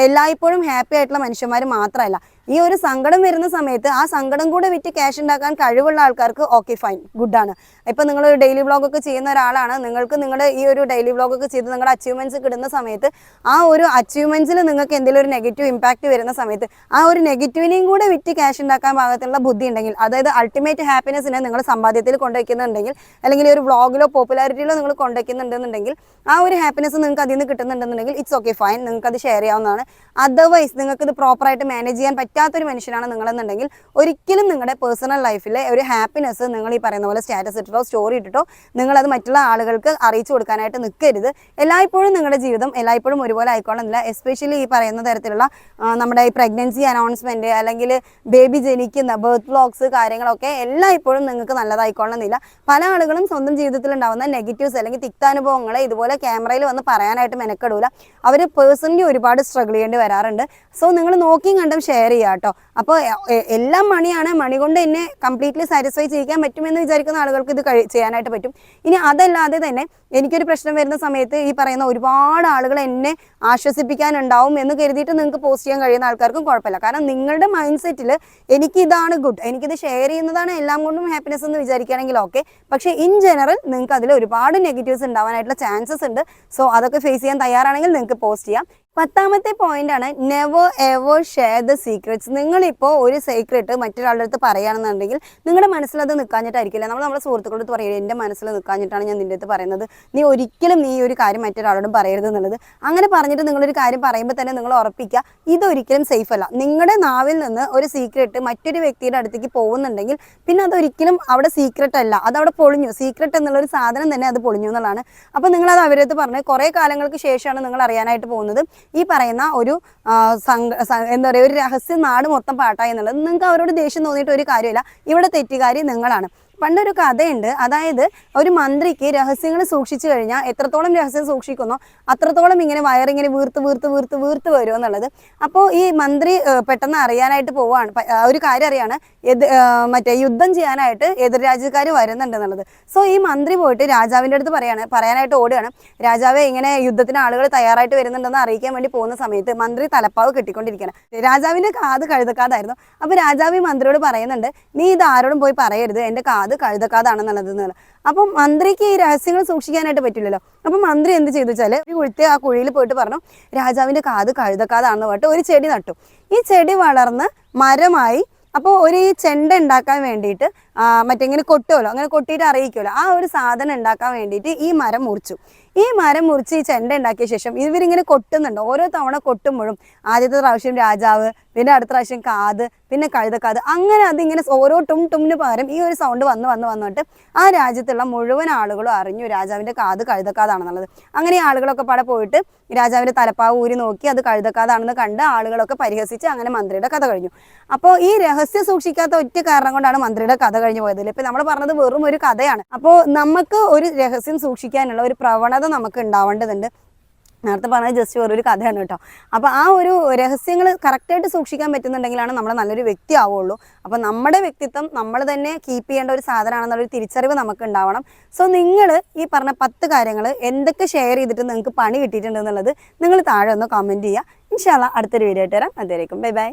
എല്ലായ്പ്പോഴും ഹാപ്പി ആയിട്ടുള്ള മനുഷ്യന്മാർ മാത്രമല്ല. ഈ ഒരു സങ്കടം വരുന്ന സമയത്ത് ആ സങ്കടം കൂടെ വിറ്റ് ക്യാഷ് ഉണ്ടാക്കാൻ കഴിവുള്ള ആൾക്കാർക്ക് ഓക്കെ ഫൈൻ ഗുഡ് ആണ്. ഇപ്പം നിങ്ങൾ ഡെയിലി വ്ളോഗ് ഒക്കെ ചെയ്യുന്ന ഒരാളാണ് നിങ്ങൾക്ക് നിങ്ങളുടെ ഈ ഒരു ഡെയിലി വ്ളോഗ് ഒക്കെ ചെയ്ത് നിങ്ങളുടെ അച്ചീവ്മെന്റ്സ് കിടുന്ന സമയത്ത് ആ ഒരു അച്ചീവ്മെന്റ്സിൽ നിങ്ങൾക്ക് എന്തെങ്കിലും ഒരു നെഗറ്റീവ് ഇമ്പാക്റ്റ് വരുന്ന സമയത്ത് ആ ഒരു നെഗറ്റീവിനെയും കൂടെ വിറ്റ് ക്യാഷ് ഉണ്ടാക്കാൻ ഭാഗത്തുള്ള ബുദ്ധി ഉണ്ടെങ്കിൽ അതായത് അൾട്ടിമേറ്റ് ഹാപ്പിനെസ്സിനെ നിങ്ങൾ സമ്പാദ്യത്തിൽ കൊണ്ടുവയ്ക്കുന്നുണ്ടെങ്കിൽ അല്ലെങ്കിൽ ഒരു വ്ളോഗിലോ പോപ്പുലാരിറ്റിയിലോ നിങ്ങൾ കൊണ്ടുവയ്ക്കുന്നുണ്ടെന്നുണ്ടെങ്കിൽ ആ ഒരു ഹാപ്പിനെസ് നിങ്ങൾക്ക് അതിൽ നിന്ന് കിട്ടുന്നുണ്ടെന്നുണ്ടെങ്കിൽ ഇറ്റ്സ് ഓക്കെ ഫൈൻ നിങ്ങൾക്ക് അത് ഷെയർ ചെയ്യാവുന്നതാണ്. അതർവൈസ് നിങ്ങൾക്ക് ഇത് പ്രോപ്പറായിട്ട് മാനേജ് ചെയ്യാൻ പറ്റാത്തൊരു മനുഷ്യനാണ് നിങ്ങളെന്നുണ്ടെങ്കിൽ ഒരിക്കലും നിങ്ങളുടെ പേഴ്സണൽ ലൈഫിലെ ഒരു ഹാപ്പിനെസ് നിങ്ങൾ ഈ പറയുന്ന പോലെ സ്റ്റാറ്റസ് ഇട്ടിട്ടോ സ്റ്റോറി ഇട്ടിട്ടോ നിങ്ങളത് മറ്റുള്ള ആളുകൾക്ക് അറിയിച്ചു കൊടുക്കാനായിട്ട് നിൽക്കരുത്. എല്ലായ്പ്പോഴും നിങ്ങളുടെ ജീവിതം എല്ലായ്പ്പോഴും ഒരുപോലെ ആയിക്കോളുന്നില്ല എസ്പെഷ്യലി ഈ പറയുന്ന തരത്തിലുള്ള നമ്മുടെ ഈ പ്രഗ്നൻസി അനൗൺസ്മെന്റ് അല്ലെങ്കിൽ ബേബി ജനിക്കുന്ന ബർത്ത് വ്ലോഗ്സ് കാര്യങ്ങളൊക്കെ എല്ലായ്പ്പോഴും നിങ്ങൾക്ക് നല്ലതായിക്കൊള്ളുന്നില്ല പല ആളുകളും സ്വന്തം ജീവിതത്തിൽ ഉണ്ടാകുന്ന നെഗറ്റീവ്സ് അല്ലെങ്കിൽ തിക്താനുഭവങ്ങളെ ഇതുപോലെ ക്യാമറയിൽ വന്ന് പറയാനായിട്ട് മെനക്കെടൂല. അവർ പേഴ്സണലി ഒരുപാട് സ്ട്രഗിൾ ചെയ്യേണ്ടി വരാറുണ്ട്. സോ നിങ്ങൾ നോക്കിയും കണ്ടും ഷെയർ ചെയ്യുക കേട്ടോ അപ്പോൾ എല്ലാം മണിയാണ്. മണി കൊണ്ട് എന്നെ കംപ്ലീറ്റ്ലി സാറ്റിസ്ഫൈ ചെയ്യിക്കാൻ പറ്റുമെന്ന് വിചാരിക്കുന്ന ആളുകൾക്ക് ഇത് ചെയ്യാനായിട്ട് പറ്റും. ഇനി അതല്ലാതെ തന്നെ എനിക്കൊരു പ്രശ്നം വരുന്ന സമയത്ത് ഈ പറയുന്ന ഒരുപാട് ആളുകൾ എന്നെ ആശ്വസിപ്പിക്കാനുണ്ടാവും എന്ന് കരുതിയിട്ട് നിങ്ങൾക്ക് പോസ്റ്റ് ചെയ്യാൻ കഴിയുന്ന ആൾക്കാർക്കും കുഴപ്പമില്ല. കാരണം നിങ്ങളുടെ മൈൻഡ് സെറ്റിൽ എനിക്ക് ഇതാണ് ഗുഡ് എനിക്കിത് ഷെയർ ചെയ്യുന്നതാണ് എല്ലാം കൊണ്ടും ഹാപ്പിനെസ് എന്ന് വിചാരിക്കുകയാണെങ്കിൽ ഓക്കെ പക്ഷേ ഇൻ ജനറൽ നിങ്ങൾക്ക് അതിൽ ഒരുപാട് നെഗറ്റീവ്സ് ഉണ്ടാവാനായിട്ടുള്ള ചാൻസസ് ഉണ്ട്. സോ അതൊക്കെ ഫേസ് ചെയ്യാൻ തയ്യാറാണെങ്കിൽ നിങ്ങൾക്ക് പോസ്റ്റ് ചെയ്യാം. പത്താമത്തെ പോയിന്റ് ആണ് never ever share the secrets നിങ്ങളിപ്പോൾ ഒരു സീക്രട്ട് മറ്റൊരാളുടെ അടുത്ത് പറയുകയാണെന്നുണ്ടെങ്കിൽ നിങ്ങളുടെ മനസ്സിൽ അത് നിൽക്കാഞ്ഞിട്ടായിരിക്കില്ല നമ്മൾ നമ്മുടെ സുഹൃത്തുക്കളോട് പറയുക എന്റെ മനസ്സിൽ നിൽക്കാഞ്ഞിട്ടാണ് ഞാൻ നിന്റെ അടുത്ത് പറയുന്നത്. നീ ഒരിക്കലും നീ ഒരു കാര്യം മറ്റൊരാളോടും പറയരുത് എന്നുള്ളത്. അങ്ങനെ പറഞ്ഞിട്ട് നിങ്ങളൊരു കാര്യം പറയുമ്പോൾ തന്നെ നിങ്ങൾ ഉറപ്പിക്കുക ഇതൊരിക്കലും സേഫ് അല്ല. നിങ്ങളുടെ നാവിൽ നിന്ന് ഒരു സീക്രട്ട് മറ്റൊരു വ്യക്തിയുടെ അടുത്തേക്ക് പോകുന്നുണ്ടെങ്കിൽ പിന്നെ അതൊരിക്കലും അവിടെ സീക്രട്ട് അല്ല. അത് അവിടെ പൊളിഞ്ഞു. സീക്രട്ട് എന്നുള്ള ഒരു സാധനം തന്നെ അത് പൊളിഞ്ഞു എന്നുള്ളതാണ്. അപ്പോൾ നിങ്ങളത് അവരടുത്ത് പറഞ്ഞ് കുറേ കാലങ്ങൾക്ക് ശേഷമാണ് നിങ്ങൾ അറിയാനായിട്ട് പോകുന്നത്. ഈ പറയുന്ന ഒരു എന്താ പറയുക ഒരു രഹസ്യ നാട് മൊത്തം പാട്ടായി എന്നുള്ളത്. നിങ്ങൾക്ക് അവരോട് ദേഷ്യം തോന്നിയിട്ട് ഒരു കാര്യമില്ല. ഇവിടെ തെറ്റുകാരി നിങ്ങളാണ്. പണ്ടൊരു കഥയുണ്ട്. അതായത് ഒരു മന്ത്രിക്ക് രഹസ്യങ്ങൾ സൂക്ഷിച്ചു കഴിഞ്ഞാൽ എത്രത്തോളം രഹസ്യം സൂക്ഷിക്കുന്നു അത്രത്തോളം ഇങ്ങനെ വയറിങ്ങനെ വീർത്ത് വീർത്ത് വീർത്ത് വീർത്ത് വരും എന്നുള്ളത്. അപ്പോൾ ഈ മന്ത്രി പെട്ടെന്ന് അറിയാനായിട്ട് പോവാണ്. ഒരു കാര്യം അറിയാണ്. മറ്റേ യുദ്ധം ചെയ്യാനായിട്ട് എതിർ രാജ്യക്കാർ വരുന്നുണ്ട് എന്നുള്ളത്. സോ ഈ മന്ത്രി പോയിട്ട് രാജാവിന്റെ അടുത്ത് പറയാണ് പറയാനായിട്ട് ഓടുകയാണ്. രാജാവെ ഇങ്ങനെ യുദ്ധത്തിന് ആളുകൾ തയ്യാറായിട്ട് വരുന്നുണ്ടെന്ന് അറിയിക്കാൻ വേണ്ടി പോകുന്ന സമയത്ത് മന്ത്രി തലപ്പാവ് കെട്ടിക്കൊണ്ടിരിക്കുകയാണ്. രാജാവിന്റെ കാത് കഴുതക്കാതായിരുന്നു. അപ്പോൾ രാജാവ് ഈ മന്ത്രിയോട് പറയുന്നുണ്ട് നീ ഇത് ആരോടും പോയി പറയരുത്. എന്റെ കാത് കാത് കഴുതക്കാതാണെന്നുള്ളത് അപ്പം മന്ത്രിക്ക് ഈ രഹസ്യങ്ങൾ സൂക്ഷിക്കാനായിട്ട് പറ്റില്ലല്ലോ. അപ്പം മന്ത്രി എന്ത് ചെയ്തു വെച്ചാൽ ഒരു കുഴുത്തെ ആ കുഴിയിൽ പോയിട്ട് പറഞ്ഞു രാജാവിന്റെ കാത് കഴുതക്കാതാണെന്ന് പറഞ്ഞിട്ട് ഒരു ചെടി നട്ടു. ഈ ചെടി വളർന്ന് മരമായി. അപ്പോൾ ഒരു ചെണ്ട ഉണ്ടാക്കാൻ വേണ്ടിയിട്ട് ആ, മറ്റേ കൊട്ടുമല്ലോ അങ്ങനെ കൊട്ടിയിട്ട് അറിയിക്കുമല്ലോ ആ ഒരു സാധനം ഉണ്ടാക്കാൻ വേണ്ടിയിട്ട് ഈ മരം മുറിച്ചു. ഈ മരം മുറിച്ച് ഈ ചെണ്ട ഉണ്ടാക്കിയ ശേഷം ഇവരിങ്ങനെ കൊട്ടുന്നുണ്ട്. ഓരോ തവണ കൊട്ടുമ്പോഴും ആദ്യത്തെ പ്രാവശ്യം രാജാവ് പിന്നെ അടുത്ത പ്രാവശ്യം കാത് പിന്നെ കഴുതക്കാത് അങ്ങനെ അതിങ്ങനെ ഓരോ ടും ടുമിന് പകരം ഈ ഒരു സൗണ്ട് വന്ന് വന്ന് വന്നിട്ട് ആ രാജ്യത്തുള്ള മുഴുവൻ ആളുകളും അറിഞ്ഞു രാജാവിന്റെ കാത് കഴുതക്കാതാണെന്നുള്ളത്. അങ്ങനെ ഈ ആളുകളൊക്കെ പാടെ പോയിട്ട് രാജാവിന്റെ തലപ്പാവ് ഊരി നോക്കി അത് കഴുതക്കാതാണെന്ന് കണ്ട് ആളുകളൊക്കെ പരിഹസിച്ച് അങ്ങനെ മന്ത്രിയുടെ കഥ കഴിഞ്ഞു. അപ്പോൾ ഈ രഹസ്യം സൂക്ഷിക്കാത്ത ഒറ്റ കാരണം കൊണ്ടാണ് മന്ത്രിയുടെ കഥ കഴിഞ്ഞു പോയത് ഇപ്പൊ നമ്മൾ പറഞ്ഞത് വെറും ഒരു കഥയാണ്. അപ്പോൾ നമുക്ക് ഒരു രഹസ്യം സൂക്ഷിക്കാനുള്ള ഒരു പ്രവണത നമുക്ക് ഉണ്ടാവേണ്ടതുണ്ട് നേരത്തെ പറഞ്ഞത് ജസ്റ്റ് വെറൊരു കഥയാണ് കേട്ടോ. അപ്പോൾ ആ ഒരു രഹസ്യങ്ങൾ കറക്റ്റായിട്ട് സൂക്ഷിക്കാൻ പറ്റുന്നുണ്ടെങ്കിലാണ് നമ്മൾ നല്ലൊരു വ്യക്തി ആവുള്ളൂ. അപ്പോൾ നമ്മുടെ വ്യക്തിത്വം നമ്മൾ തന്നെ കീപ്പ് ചെയ്യേണ്ട ഒരു സാധനമാണെന്നുള്ളൊരു തിരിച്ചറിവ് നമുക്ക് ഉണ്ടാവണം സോ നിങ്ങൾ ഈ പറഞ്ഞ പത്ത് കാര്യങ്ങൾ എന്തൊക്കെ ഷെയർ ചെയ്തിട്ട് നിങ്ങൾക്ക് പണി കിട്ടിയിട്ടുണ്ട് എന്നുള്ളത് നിങ്ങൾ താഴെ ഒന്ന് കമന്റ് ചെയ്യുക ഇൻഷാല്ല അടുത്തൊരു വീഡിയോ ആയിട്ട് വരാം. അതേക്കും ബൈ ബൈ